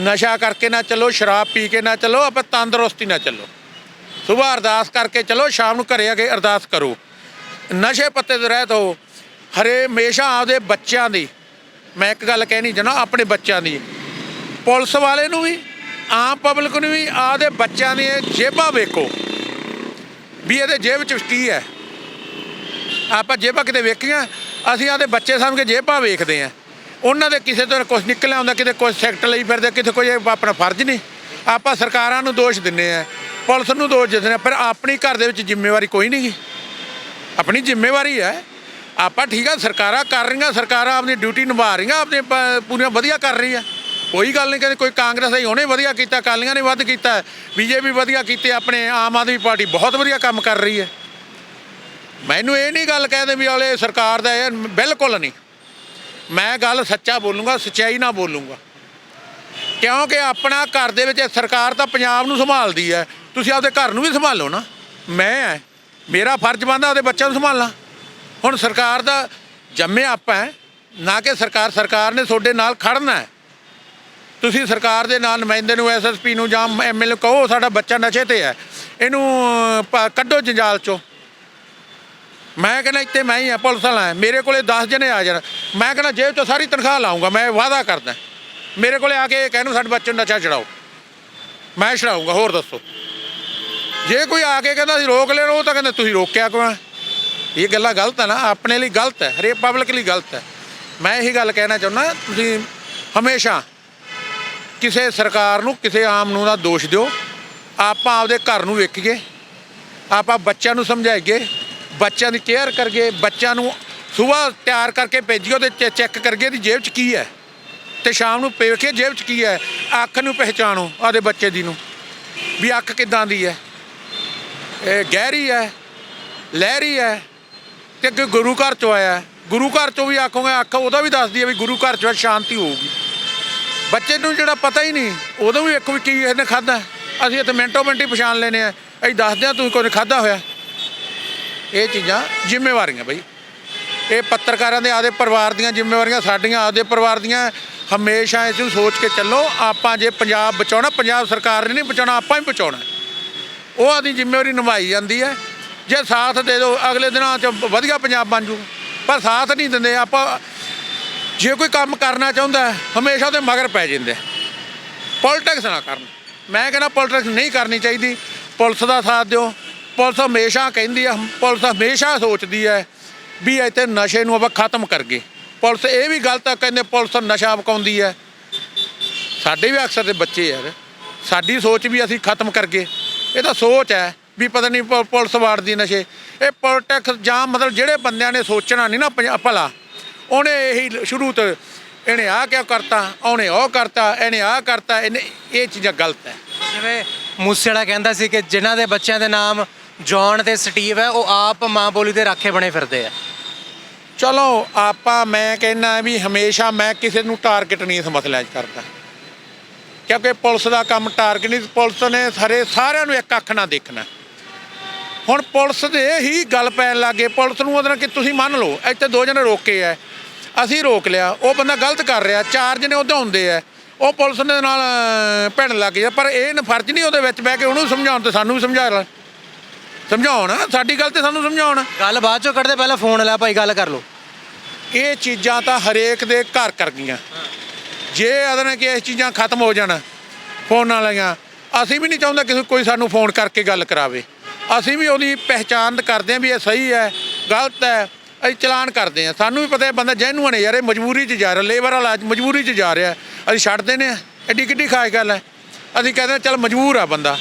ਨਸ਼ਾ ਕਰਕੇ ਨਾ ਚੱਲੋ, ਸ਼ਰਾਬ ਪੀ ਕੇ ਨਾ ਚੱਲੋ, ਆਪਾਂ ਤੰਦਰੁਸਤੀ ਨਾ ਚੱਲੋ। ਸੁਬਾਹ ਅਰਦਾਸ ਕਰਕੇ ਚੱਲੋ, ਸ਼ਾਮ ਨੂੰ ਘਰੇ ਆ ਕੇ ਅਰਦਾਸ ਕਰੋ। ਨਸ਼ੇ ਪੱਤੇ ਤੋਂ ਰਹਿਤ ਹੋ, ਹਰੇ ਹਮੇਸ਼ਾ ਆਪਦੇ ਬੱਚਿਆਂ ਦੀ, ਮੈਂ ਇੱਕ ਗੱਲ ਕਹਿਣੀ ਚਾਹੁੰਦਾ ਆਪਣੇ ਬੱਚਿਆਂ ਦੀ। ਪੁਲਿਸ ਵਾਲੇ ਨੂੰ ਵੀ, ਆਮ ਪਬਲਿਕ ਨੂੰ ਵੀ, ਆਪਦੇ ਬੱਚਿਆਂ ਦੀ ਜੇਬਾਂ ਵੇਖੋ, ਵੀ ਇਹਦੇ ਜੇਬ 'ਚ ਕੀ ਹੈ। ਆਪਾਂ ਜੇਬਾਂ ਕਿਤੇ ਵੇਖੀਆਂ, ਅਸੀਂ ਆਪਦੇ ਬੱਚੇ ਸਮਝ ਕੇ ਜੇਬਾਂ ਵੇਖਦੇ ਆ ਉਹਨਾਂ ਦੇ ਕਿਸੇ ਤੋਂ ਕੁਝ ਨਿਕਲਿਆ ਹੁੰਦਾ, ਕਿਤੇ ਕੁਝ ਸੈਕਟਰ ਲਈ ਫਿਰਦੇ, ਕਿਤੇ ਕੋਈ ਆਪਣਾ ਫਰਜ਼ ਨਹੀਂ। ਆਪਾਂ ਸਰਕਾਰਾਂ ਨੂੰ ਦੋਸ਼ ਦਿੰਨੇ ਆ ਪੁਲਿਸ ਨੂੰ ਦੋਸ਼ ਦਿੰਦੇ ਆ ਪਰ ਆਪਣੀ ਘਰ ਦੇ ਵਿੱਚ ਜ਼ਿੰਮੇਵਾਰੀ ਕੋਈ ਨਹੀਂ ਆਪਣੀ ਜ਼ਿੰਮੇਵਾਰੀ ਹੈ, ਆਪਾਂ ਠੀਕ ਆ, ਸਰਕਾਰਾਂ ਕਰ ਰਹੀਆਂ, ਸਰਕਾਰਾਂ ਆਪਣੀ ਡਿਊਟੀ ਨਿਭਾ ਰਹੀਆਂ, ਆਪਣੇ ਪੂਰੀਆਂ ਵਧੀਆ ਕਰ ਰਹੀ ਆ ਕੋਈ ਗੱਲ ਨਹੀਂ ਕਹਿੰਦੇ, ਕੋਈ ਕਾਂਗਰਸ ਆਈ, ਉਹਨੇ ਵਧੀਆ ਕੀਤਾ, ਅਕਾਲੀਆਂ ਨੇ ਵੱਧ ਕੀਤਾ, ਬੀਜੇਪੀ ਵਧੀਆ ਕੀਤੇ, ਆਪਣੇ ਆਮ ਆਦਮੀ ਪਾਰਟੀ ਬਹੁਤ ਵਧੀਆ ਕੰਮ ਕਰ ਰਹੀ ਹੈ। ਮੈਨੂੰ ਇਹ ਨਹੀਂ ਗੱਲ ਕਹਿੰਦੇ ਵੀ ਵਾਲੇ ਸਰਕਾਰ ਦਾ ਇਹ ਬਿਲਕੁਲ ਨਹੀਂ। ਮੈਂ ਗੱਲ ਸੱਚਾ ਬੋਲੂੰਗਾ, ਸੱਚਾਈ ਨਾਲ ਬੋਲੂੰਗਾ। ਕਿਉਂਕਿ ਆਪਣਾ ਘਰ ਦੇ ਵਿੱਚ ਸਰਕਾਰ ਤਾਂ ਪੰਜਾਬ ਨੂੰ ਸੰਭਾਲਦੀ ਹੈ। ਤੁਸੀਂ ਆਪਦੇ ਘਰ ਨੂੰ ਵੀ ਸੰਭਾਲੋ ਨਾ। ਮੈਂ ਹੈ ਮੇਰਾ ਫਰਜ਼ ਬਣਦਾ ਉਹਦੇ ਬੱਚਿਆਂ ਨੂੰ ਸੰਭਾਲਣਾ। ਹੁਣ ਸਰਕਾਰ ਦਾ ਜੰਮੇ ਆਪਾਂ ਹੈ ਨਾ ਕਿ ਸਰਕਾਰ ਸਰਕਾਰ ਨੇ ਤੁਹਾਡੇ ਨਾਲ ਖੜਨਾ ਹੈ ਤੁਸੀਂ ਸਰਕਾਰ ਦੇ ਨਾਲ ਨੁਮਾਇੰਦੇ ਨੂੰ ਐਸਐਸਪੀ ਨੂੰ ਜਾਂ ਐਮਐਲਏ ਕਹੋ, ਸਾਡਾ ਬੱਚਾ ਨਸ਼ੇ ਤੇ ਹੈ ਇਹਨੂੰ ਕੱਢੋ ਜੰਜਾਲ ਚੋਂ। ਮੈਂ ਕਹਿੰਦਾ ਇੱਥੇ ਮੈਂ ਹੀ ਆ, ਪੁਲਿਸ ਵਾਲਾ ਮੇਰੇ ਕੋਲੇ 10 ਜਣੇ ਆ ਜਾਣ। ਮੈਂ ਕਹਿੰਦਾ ਜੇਬ ਚੋਂ ਸਾਰੀ ਤਨਖਾਹ ਲਾਉਂਗਾ, ਮੈਂ ਵਾਅਦਾ ਕਰਦਾ। ਮੇਰੇ ਕੋਲੇ ਆ ਕੇ ਇਹ ਕਹਿਣ ਸਾਡੇ ਬੱਚੇ ਨੂੰ ਨਸ਼ਾ ਛਡਾਓ। ਮੈਂ ਛਡਾਊਂਗਾ, ਹੋਰ ਦੱਸੋ। ਜੇ ਕੋਈ ਆ ਕੇ ਕਹਿੰਦਾ ਅਸੀਂ ਰੋਕ ਲੈਣ, ਉਹ ਤਾਂ ਕਹਿੰਦੇ ਤੁਸੀਂ ਰੋਕਿਆ ਕਿਉਂ ਹੈ? ਇਹ ਗੱਲਾਂ ਗਲਤ ਹੈ ਨਾ, ਆਪਣੇ ਲਈ ਗਲਤ ਹੈ ਹਰੇਕ ਪਬਲਿਕ ਲਈ ਗਲਤ ਹੈ ਮੈਂ ਇਹੀ ਗੱਲ ਕਹਿਣਾ ਚਾਹੁੰਦਾ, ਤੁਸੀਂ ਹਮੇਸ਼ਾ ਕਿਸੇ ਸਰਕਾਰ ਨੂੰ, ਕਿਸੇ ਆਮ ਨੂੰ ਦਾ ਦੋਸ਼ ਦਿਓ। ਆਪਾਂ ਆਪਦੇ ਘਰ ਨੂੰ ਵੇਖੀਏ, ਆਪਾਂ ਬੱਚਿਆਂ ਨੂੰ ਸਮਝਾਈਏ ਬੱਚਿਆਂ ਦੀ ਕੇਅਰ ਕਰਗੇ, ਬੱਚਿਆਂ ਨੂੰ ਸਵੇਰ ਤਿਆਰ ਕਰਕੇ ਭੇਜੀਓ ਤੇ ਚੈੱਕ ਕਰਗੇ ਦੀ ਜੇਬ 'ਚ ਕੀ ਹੈ। ਤੇ ਸ਼ਾਮ ਨੂੰ ਵੇਖੀਏ ਜੇਬ 'ਚ ਕੀ ਹੈ, ਅੱਖ ਨੂੰ ਪਹਿਚਾਣੋ ਆਪਦੇ ਬੱਚੇ ਦੀ ਨੂੰ ਵੀ ਅੱਖ ਕਿੱਦਾਂ ਦੀ ਹੈ। ਇਹ ਗਹਿਰੀ ਹੈ, ਲਹਿਰੀ ਹੈ ਤੇ ਅੱਗੇ ਗੁਰੂ ਘਰ ਚੋਂ ਆਇਆ ਗੁਰੂ ਘਰ ਚੋਂ ਵੀ ਆਖੋਗੇ ਅੱਖ ਉਹਦਾ ਵੀ ਦੱਸਦੀ ਹੈ ਵੀ ਗੁਰੂ ਘਰ ਚੋਂ ਸ਼ਾਂਤੀ ਹੋਊਗੀ। ਬੱਚੇ ਨੂੰ ਜਿਹੜਾ ਪਤਾ ਹੀ ਨਹੀਂ, ਉਦੋਂ ਵੀ ਇੱਕ ਵੀ ਕੀ ਇਹਨੇ ਖਾਦਾ ਅਸੀਂ ਇੱਥੇ ਮਿੰਟੋ ਮਿੰਟੀ ਪਛਾਣ ਲੈਨੇ ਆ ਅਸੀਂ ਦੱਸਦੇ ਆ ਤੁਸੀਂ ਕੋਈ ਖਾਦਾ ਹੋਇਆ। ਇਹ ਚੀਜ਼ਾਂ ਜ਼ਿੰਮੇਵਾਰੀਆਂ ਬਈ। ਇਹ ਪੱਤਰਕਾਰਾਂ ਦੇ ਆਦੇ ਪਰਿਵਾਰ ਦੀਆਂ ਜ਼ਿੰਮੇਵਾਰੀਆਂ, ਸਾਡੀਆਂ ਆਦੇ ਪਰਿਵਾਰ ਦੀਆਂ। ਹਮੇਸ਼ਾ ਇਸ ਨੂੰ ਸੋਚ ਕੇ ਚੱਲੋ, ਆਪਾਂ ਜੇ ਪੰਜਾਬ ਬਚਾਉਣਾ, ਪੰਜਾਬ ਸਰਕਾਰ ਨੇ ਨਹੀਂ ਬਚਾਉਣਾ, ਆਪਾਂ ਹੀ ਬਚਾਉਣਾ। ਉਹ ਆਦੀ ਜ਼ਿੰਮੇਵਾਰੀ ਨਿਭਾਈ ਜਾਂਦੀ ਹੈ। ਜੇ ਸਾਥ ਦੇ ਦਿਓ, ਅਗਲੇ ਦਿਨਾਂ 'ਚ ਵਧੀਆ ਪੰਜਾਬ ਬਣ ਜੂ। ਪਰ ਸਾਥ ਨਹੀਂ ਦਿੰਦੇ, ਆਪਾਂ ਜੇ ਕੋਈ ਕੰਮ ਕਰਨਾ ਚਾਹੁੰਦਾ, ਹਮੇਸ਼ਾ ਉਹਦੇ ਮਗਰ ਪੈ ਜਾਂਦੇ ਪੋਲਿਟਿਕਸ ਨਾ ਕਰਨ। ਮੈਂ ਕਹਿੰਦਾ ਪੋਲਿਟਿਕਸ ਨਹੀਂ ਕਰਨੀ ਚਾਹੀਦੀ। ਪੁਲਿਸ ਦਾ ਸਾਥ ਦਿਓ। ਪੁਲਿਸ ਹਮੇਸ਼ਾ ਕਹਿੰਦੀ ਹੈ ਪੁਲਿਸ ਹਮੇਸ਼ਾ ਸੋਚਦੀ ਹੈ ਵੀ ਇੱਥੇ ਨਸ਼ੇ ਨੂੰ ਆਪਾਂ ਖਤਮ ਕਰਗੇ ਪੁਲਿਸ ਇਹ ਵੀ ਗਲਤ ਹੈ ਕਹਿੰਦੇ ਪੁਲਿਸ ਨਸ਼ਾ ਪਕਾਉਂਦੀ ਹੈ ਸਾਡੇ ਵੀ ਅਕਸਰ ਦੇ ਬੱਚੇ ਯਾਰ, ਸਾਡੀ ਸੋਚ ਵੀ ਅਸੀਂ ਖਤਮ ਕਰਗੇ ਇਹ ਤਾਂ ਸੋਚ ਹੈ ਵੀ ਪਤਾ ਨਹੀਂ ਪ- ਪੁਲਿਸ ਵਾੜਦੀ ਨਸ਼ੇ। ਇਹ ਪੋਲਿਟਿਕਸ ਜਾਂ ਮਤਲਬ ਜਿਹੜੇ ਬੰਦਿਆਂ ਨੇ ਸੋਚਣਾ ਨਹੀਂ ਨਾ ਪੰਜਾ- ਭਲਾ, ਉਹਨੇ ਇਹੀ ਸ਼ੁਰੂ ਤੋਂ ਇਹਨੇ ਆਹ ਕਿਉਂ ਕਰਤਾ, ਉਹਨੇ ਉਹ ਕਰਤਾ, ਇਹਨੇ ਆਹ ਕਰਤਾ, ਇਹਨੇ ਇਹ ਚੀਜ਼ਾਂ ਗਲਤ ਹੈ ਜਿਵੇਂ ਮੂਸੇਵਾਲਾ ਕਹਿੰਦਾ ਸੀ ਕਿ ਜਿਨ੍ਹਾਂ ਦੇ ਬੱਚਿਆਂ ਦੇ ਨਾਮ ਜੌਨ ਤੇ ਸਟੀਵ ਹੈ ਉਹ ਆਪ ਮਾਂ ਬੋਲੀ ਦੇ ਰਾਖੇ ਬਣੇ ਫਿਰਦੇ ਆ। ਚਲੋ ਆਪਾਂ ਮੈਂ ਕਹਿੰਦਾ ਵੀ ਹਮੇਸ਼ਾ ਮੈਂ ਕਿਸੇ ਨੂੰ ਟਾਰਗੇਟ ਨਹੀਂ ਇਸ ਮਸਲੇ 'ਚ ਕਰਦਾ। ਕਿਉਂਕਿ ਪੁਲਿਸ ਦਾ ਕੰਮ ਟਾਰਗੇਟ ਨਹੀਂ ਪੁਲਿਸ ਨੇ ਸਾਰੇ ਸਾਰਿਆਂ ਨੂੰ ਇੱਕ ਅੱਖ ਨਾਲ ਦੇਖਣਾ। ਹੁਣ ਪੁਲਿਸ ਦੇ ਹੀ ਗੱਲ ਪੈਣ ਲੱਗੇ ਪੁਲਿਸ ਨੂੰ ਉਹਦੇ ਨਾਲ ਕਿ ਤੁਸੀਂ ਮੰਨ ਲਓ ਇੱਥੇ ਦੋ ਜਣੇ ਰੋਕੇ ਆ ਅਸੀਂ ਰੋਕ ਲਿਆ ਉਹ ਬੰਦਾ ਗਲਤ ਕਰ ਰਿਹਾ ਚਾਰ ਜਣੇ ਉਹਦੇ ਹੁੰਦੇ ਆ ਉਹ ਪੁਲਿਸ ਦੇ ਨਾਲ ਅਹ, ਭਿੜਨ ਲੱਗ ਗਿਆ ਪਰ ਇਹ ਫਰਜ਼ ਨਹੀਂ ਉਹਦੇ ਵਿੱਚ ਬਹਿ ਕੇ ਉਹਨੂੰ ਸਮਝਾਉਣ ਤੇ ਸਾਨੂੰ ਵੀ ਸਮਝਾ ਲੈ। ਸਮਝਾਉਣ ਸਾਡੀ ਗੱਲ ਤੇ ਸਾਨੂੰ ਸਮਝਾਉਣ। ਗੱਲ ਬਾਅਦ ਚੋਂ ਕੱਢਦੇ ਪਹਿਲਾਂ ਫੋਨ ਲੈ ਭਾਈ ਗੱਲ ਕਰ ਲਓ। ਇਹ ਚੀਜ਼ਾਂ ਤਾਂ ਹਰੇਕ ਦੇ ਘਰ ਕਰ ਗਈਆਂ। ਜੇ ਨਾਲ ਕਿ ਇਹ ਚੀਜ਼ਾਂ ਖਤਮ ਹੋ ਜਾਣ ਫੋਨਾਂ ਵਾਲੀਆਂ ਅਸੀਂ ਵੀ ਨਹੀਂ ਚਾਹੁੰਦੇ ਕਿ ਕੋਈ ਸਾਨੂੰ ਫੋਨ ਕਰਕੇ ਗੱਲ ਕਰਾਵੇ। ਅਸੀਂ ਵੀ ਉਹਦੀ ਪਹਿਚਾਣ ਕਰਦੇ ਹਾਂ ਵੀ ਇਹ ਸਹੀ ਹੈ ਗਲਤ ਹੈ ਅਸੀਂ ਚਲਾਨ ਕਰਦੇ ਹਾਂ। ਸਾਨੂੰ ਵੀ ਪਤਾ ਇਹ ਬੰਦਾ ਜੈਨੂਅਨ ਹੈ ਯਾਰ ਇਹ ਮਜਬੂਰੀ 'ਚ ਜਾ ਰਿਹਾ ਲੇਬਰ ਵਾਲਾ ਮਜਬੂਰੀ 'ਚ ਜਾ ਰਿਹਾ। ਅਸੀਂ ਛੱਡ ਦਿੰਦੇ ਹਾਂ ਐਡੀ ਕਿੱਡੀ ਖਾਸ ਗੱਲ ਹੈ। ਅਸੀਂ ਕਹਿੰਦੇ ਹਾਂ ਚੱਲ ਮਜਬੂਰ ਆ ਬੰਦਾ।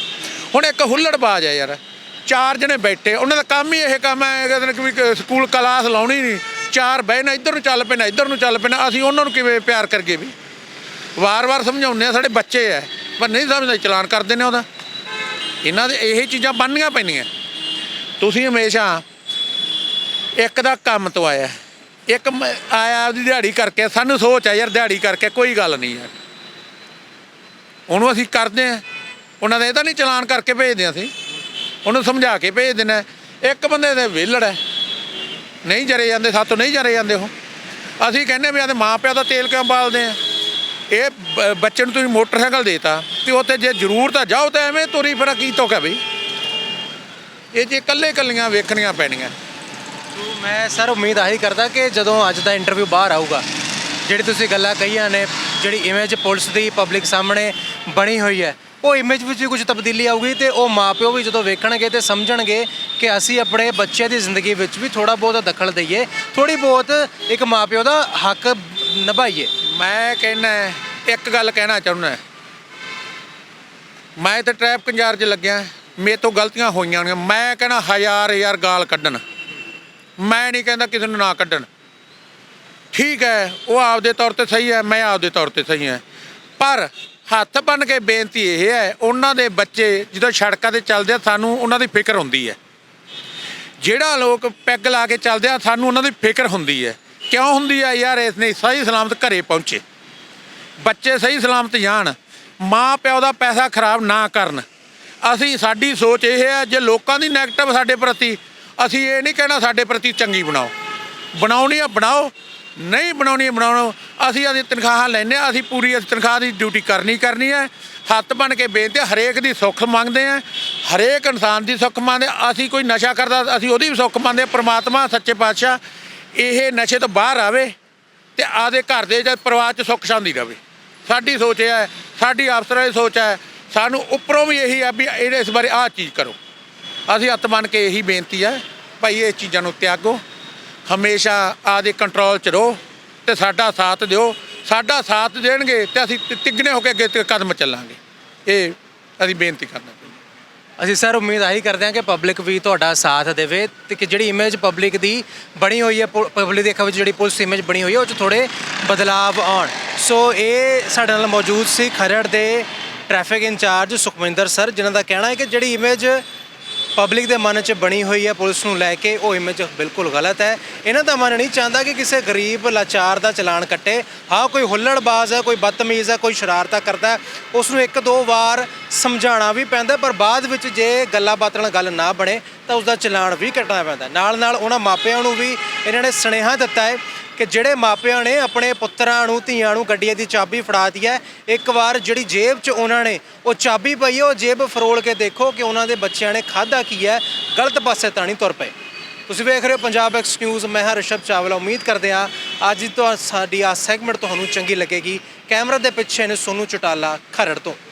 ਹੁਣ ਇੱਕ ਹੁੱਲੜਬਾਜ਼ ਹੈ ਯਾਰ ਚਾਰ ਜਣੇ ਬੈਠੇ, ਉਹਨਾਂ ਦਾ ਕੰਮ ਹੀ ਇਹ ਕੰਮ ਹੈ ਕਹਿੰਦੇ ਨੇ ਕਿ ਵੀ ਸਕੂਲ ਕਲਾਸ ਲਾਉਣੀ ਨਹੀਂ, ਚਾਰ ਬਹਿਣਾ ਇੱਧਰ ਨੂੰ ਚੱਲ ਪੈਣਾ, ਇੱਧਰ ਨੂੰ ਚੱਲ ਪੈਣਾ, ਅਸੀਂ ਉਹਨਾਂ ਨੂੰ ਕਿਵੇਂ ਪਿਆਰ ਕਰਗੇ ਵੀ? ਵਾਰ-ਵਾਰ ਸਮਝਾਉਂਦੇ ਆ, ਸਾਡੇ ਬੱਚੇ ਐ, ਪਰ ਨਹੀਂ ਸਮਝਦੇ, ਚਲਾਨ ਕਰਦੇ ਨੇ ਉਹਦਾ। ਇਹਨਾਂ ਦੇ ਇਹ ਚੀਜ਼ਾਂ ਬੰਨੀਆਂ ਪੈਣੀਆਂ। ਤੁਸੀਂ ਹਮੇਸ਼ਾ ਇੱਕ ਦਾ ਕੰਮ ਤੋਂ ਆਇਆ, ਇੱਕ ਆਇਆ ਆਪਦੀ ਦਿਹਾੜੀ ਕਰਕੇ, ਸਾਨੂੰ ਸੋਚ ਆ ਯਾਰ ਦਿਹਾੜੀ ਕਰਕੇ ਕੋਈ ਗੱਲ ਨਹੀਂ ਯਾਰ। ਉਹਨੂੰ ਅਸੀਂ ਕਰਦੇ ਆ, ਉਹਨਾਂ ਦਾ ਇਹ ਤਾਂ ਨਹੀਂ ਚਲਾਨ ਕਰਕੇ ਭੇਜਦੇ ਅਸੀਂ। ਉਹਨੂੰ ਸਮਝਾ ਕੇ ਭੇਜ ਦਿੰਦੇ ਇੱਕ ਬੰਦੇ ਦੇ ਵਿਹਲੜ ਹੈ। ਨਹੀਂ ਜਰੇ ਜਾਂਦੇ, ਸਾਤੋਂ ਨਹੀਂ ਜਰੇ ਜਾਂਦੇ ਉਹ। ਅਸੀਂ ਕਹਿੰਦੇ ਵੀ ਆਦੇ ਮਾਂ ਪਿਓ ਦਾ ਤੇਲ ਕਿਉਂ ਬਾਲਦੇ ਆ? ਇਹ ਬ- ਬੱਚੇ ਨੂੰ ਤੁਸੀਂ ਮੋਟਰਸਾਈਕਲ ਦੇਤਾ ਤੇ ਉੱਥੇ ਜੇ ਜ਼ਰੂਰ ਤਾਂ ਜਾਓ ਤਾਂ ਐਵੇਂ ਤੁਰੀ ਫਿਰ, ਕੀ ਤੋਕਾ ਬਈ? ਇਹ ਜੇ ਇਕੱਲੇ ਇਕੱਲੀਆਂ ਵੇਖਣੀਆਂ ਪੈਣੀਆਂ। ਮੈਂ ਸਰ ਉਮੀਦ ਆਹੀ ਕਰਦਾ ਕਿ ਜਦੋਂ ਅੱਜ ਦਾ ਇੰਟਰਵਿਊ ਬਾਹਰ ਆਊਗਾ, ਜਿਹੜੀ ਤੁਸੀਂ ਗੱਲਾਂ ਕਹੀਆਂ ਨੇ ਜਿਹੜੀ ਇਮੇਜ ਪੁਲਿਸ ਦੀ ਪਬਲਿਕ ਸਾਹਮਣੇ ਬਣੀ ਹੋਈ ਹੈ, ਉਹ ਇਮੇਜ ਵਿੱਚ ਵੀ ਕੁਝ ਤਬਦੀਲੀ ਆਊਗੀ ਤੇ ਉਹ ਮਾਪਿਓ ਵੀ ਜਦੋਂ ਵੇਖਣਗੇ ਤੇ ਸਮਝਣਗੇ ਕਿ ਅਸੀਂ ਆਪਣੇ ਬੱਚੇ ਦੀ ਜ਼ਿੰਦਗੀ ਵਿੱਚ ਵੀ ਥੋੜਾ ਬਹੁਤ ਦਖਲ ਦਈਏ ਥੋੜੀ ਬਹੁਤ ਇੱਕ ਮਾਪਿਓ ਦਾ ਹੱਕ ਨਿਭਾਈਏ। ਮੈਂ ਕਹਿੰਦਾ ਇੱਕ ਗੱਲ ਕਹਿਣਾ ਚਾਹੁੰਦਾ ਮੈਂ ਤੇ ਟ੍ਰੈਫਿਕ ਇੰਚਾਰਜ ਲੱਗਿਆ, ਮੇਰੇ ਤੋਂ ਗਲਤੀਆਂ ਹੋਈਆਂ ਹੋਣਗੀਆਂ। ਮੈਂ ਕਹਿਣਾ ਹਜ਼ਾਰ ਹਜ਼ਾਰ ਗਾਲ ਕੱਢਣ। ਮੈਂ ਨਹੀਂ ਕਹਿੰਦਾ ਕਿਸੇ ਨੂੰ ਨਾ ਕੱਢਣ। ਠੀਕ ਹੈ, ਉਹ ਆਪਦੇ ਤੌਰ ਤੇ ਸਹੀ ਹੈ, ਮੈਂ ਆਪਦੇ ਤੌਰ ਤੇ ਸਹੀ ਹਾਂ। ਪਰ ਹੱਥ ਬੰਨ ਕੇ ਬੇਨਤੀ ਇਹ ਹੈ, ਉਹਨਾਂ ਦੇ ਬੱਚੇ ਜਦੋਂ ਸੜਕਾਂ ਤੇ ਚੱਲਦੇ ਆ, ਸਾਨੂੰ ਉਹਨਾਂ ਦੀ ਫਿਕਰ ਹੁੰਦੀ ਹੈ। ਜਿਹੜਾ ਲੋਕ ਪੈਗ ਲਾ ਕੇ ਚੱਲਦੇ ਆ, ਸਾਨੂੰ ਉਹਨਾਂ ਦੀ ਫਿਕਰ ਹੁੰਦੀ ਹੈ। ਕਿਉਂ ਹੁੰਦੀ ਹੈ? ਯਾਰ, ਇਸ ਨੇ ਸਹੀ ਸਲਾਮਤ ਘਰੇ ਪਹੁੰਚੇ। ਬੱਚੇ ਸਹੀ ਸਲਾਮਤ ਜਾਣ, ਮਾਂ ਪਿਓ ਦਾ ਪੈਸਾ ਖਰਾਬ ਨਾ ਕਰਨ। ਅਸੀਂ, ਸਾਡੀ ਸੋਚ ਇਹ ਹੈ, ਜੇ ਲੋਕਾਂ ਦੀ 네ਗੇਟਿਵ ਸਾਡੇ ਪ੍ਰਤੀ, ਅਸੀਂ ਇਹ ਨਹੀਂ ਕਹਿਣਾ ਸਾਡੇ ਪ੍ਰਤੀ ਚੰਗੀ ਬਣਾਓ। ਬਣਾਉਣੀ ਆ, ਬਣਾਓ। ਨਹੀਂ ਬਣਾਉਣੀ ਆ ਬਣਾਉਣੋ ਅਸੀਂ ਅਸੀਂ ਤਨਖਾਹਾਂ ਲੈਨੇ ਆ ਅਸੀਂ ਪੂਰੀ ਅਸੀਂ ਤਨਖਾਹ ਦੀ ਡਿਊਟੀ ਕਰਨੀ ਕਰਨੀ ਹੈ। ਹੱਥ ਬਣ ਕੇ ਬੇਨਤੀ ਹਰੇਕ ਦੀ ਸੁੱਖ ਮੰਗਦੇ ਆ ਹਰੇਕ ਇਨਸਾਨ ਦੀ ਸੁੱਖ ਮੰਗਦੇ ਅਸੀਂ ਕੋਈ ਨਸ਼ਾ ਕਰਦਾ, ਅਸੀਂ ਉਹਦੀ ਵੀ ਸੁੱਖ ਮੰਗਦੇ ਆ ਪ੍ਰਮਾਤਮਾ, ਸੱਚੇ ਪਾਤਸ਼ਾਹ, ਇਹ ਨਸ਼ੇ ਤੋਂ ਬਾਹਰ ਆਵੇ ਤੇ ਆਦੇ ਘਰ ਦੇ ਜਾਂ ਪਰਿਵਾਰ 'ਚ ਸੁੱਖ ਸ਼ਾਂਤੀ ਰਵੇ। ਸਾਡੀ ਸੋਚ ਇਹ ਹੈ, ਸਾਡੀ ਅਫਸਰਾਂ ਦੀ ਸੋਚ ਹੈ, ਸਾਨੂੰ ਉੱਪਰੋਂ ਵੀ ਇਹੀ ਆ ਵੀ ਇਹਦੇ ਇਸ ਬਾਰੇ ਆਹ ਚੀਜ਼ ਕਰੋ। ਅਸੀਂ ਹੱਥ ਮੰਨ ਕੇ ਇਹੀ ਬੇਨਤੀ ਹੈ, ਭਾਈ ਇਹ ਚੀਜ਼ਾਂ ਨੂੰ ਤਿਆਗੋ। ਹਮੇਸ਼ਾ ਆਦੇ ਕੰਟਰੋਲ 'ਚ ਰਹੋ ਤੇ ਸਾਡਾ ਸਾਥ ਦਿਓ। ਸਾਡਾ ਸਾਥ ਦੇਣਗੇ ਤੇ ਅਸੀਂ ਤਿੱਗਣੇ ਹੋ ਕੇ ਅੱਗੇ ਕਦਮ ਚੱਲਾਂਗੇ। ਇਹ ਅਸੀਂ ਬੇਨਤੀ ਕਰਨਾ ਅਸੀਂ ਸਰ ਉਮੀਦ ਆਹੀ ਕਰਦੇ ਹਾਂ ਕਿ ਪਬਲਿਕ ਵੀ ਤੁਹਾਡਾ ਸਾਥ ਦੇਵੇ ਤੇ ਕਿ ਜਿਹੜੀ ਇਮੇਜ ਪਬਲਿਕ ਦੀ ਬਣੀ ਹੋਈ ਹੈ ਪਬਲਿਕ ਦੇ ਅੱਖਾਂ ਵਿੱਚ ਜਿਹੜੀ ਪੁਲਿਸ ਇਮੇਜ ਬਣੀ ਹੋਈ ਹੈ, ਉਹ 'ਚ ਥੋੜੇ ਬਦਲਾਵ ਆਉਣ। ਸੋ ਇਹ ਸਾਡੇ ਨਾਲ ਮੌਜੂਦ ਸੀ ਖਰੜ ਦੇ ਟ੍ਰੈਫਿਕ ਇੰਚਾਰਜ ਸੁਖਵਿੰਦਰ ਸਰ, ਜਿਨ੍ਹਾਂ ਦਾ ਕਹਿਣਾ ਹੈ ਕਿ ਜਿਹੜੀ ਇਮੇਜ ਪਬਲਿਕ ਦੇ ਮਨ 'ਚ ਬਣੀ ਹੋਈ ਹੈ ਪੁਲਿਸ ਨੂੰ ਲੈ ਕੇ ਉਹ ਇਮੇਜ ਬਿਲਕੁਲ ਗਲਤ ਹੈ। ਇਹਨਾਂ ਦਾ ਮਨ ਨਹੀਂ ਚਾਹੁੰਦਾ ਕਿ ਕਿਸੇ ਗਰੀਬ ਲਾਚਾਰ ਦਾ ਚਲਾਨ ਕੱਟੇ। ਹਾਂ ਕੋਈ ਹੁੱਲੜਬਾਜ਼ ਹੈ ਕੋਈ ਬਦਤਮੀਜ਼ ਹੈ ਕੋਈ ਸ਼ਰਾਰਤਾਂ ਕਰਦਾ ਹੈ, ਉਸ ਨੂੰ ਇੱਕ ਦੋ ਵਾਰ ਸਮਝਾਉਣਾ ਵੀ ਪੈਂਦਾ ਪਰ ਬਾਅਦ ਵਿੱਚ ਜੇ ਗੱਲਾਂ ਬਾਤਾਂ ਨਾਲ ਗੱਲ ਨਾ ਬਣੇ ਤਾਂ ਉਸ ਦਾ ਚਲਾਨ ਵੀ ਕੱਟਣਾ ਪੈਂਦਾ ਨਾਲ ਨਾਲ ਉਹਨਾਂ ਮਾਪਿਆਂ ਨੂੰ ਵੀ ਇਹਨਾਂ ਨੇ ਸੁਨੇਹਾ ਦਿੱਤਾ ਹੈ ਕਿ ਜਿਹੜੇ ਮਾਪਿਆਂ ਨੇ ਆਪਣੇ ਪੁੱਤਰਾਂ ਨੂੰ, ਧੀਆਂ ਨੂੰ ਗੱਡੀਆਂ ਦੀ ਚਾਬੀ ਫੜਾ ਦਿੱਤੀ ਹੈ, ਇੱਕ ਵਾਰ ਜਿਹੜੀ ਜੇਬ 'ਚ ਉਹਨਾਂ ਨੇ ਉਹ ਚਾਬੀ ਪਈ ਹੈ, ਉਹ ਜੇਬ ਫਰੋਲ ਕੇ ਦੇਖੋ ਕਿ ਉਹਨਾਂ ਦੇ ਬੱਚਿਆਂ ਨੇ ਖਾਦਾ ਕੀ ਹੈ, ਗਲਤ ਪਾਸੇ ਤਾਂ ਨਹੀਂ ਤੁਰ ਪਏ। ਤੁਸੀਂ ਵੇਖ ਰਹੇ ਹੋ ਪੰਜਾਬ ਐਕਸ ਨਿਊਜ਼ ਮੈਂ ਹਾਂ ਰਿਸ਼ਭ ਚਾਵਲਾ, ਉਮੀਦ ਕਰਦੇ ਹਾਂ ਅੱਜ ਤੋਂ ਸਾਡੀ ਆ ਸੈਗਮੈਂਟ ਤੁਹਾਨੂੰ ਚੰਗੀ ਲੱਗੇਗੀ। ਕੈਮਰਾ ਦੇ ਪਿੱਛੇ ਨੇ ਸੋਨੂ ਚਟਾਲਾ, ਖਰੜ ਤੋਂ।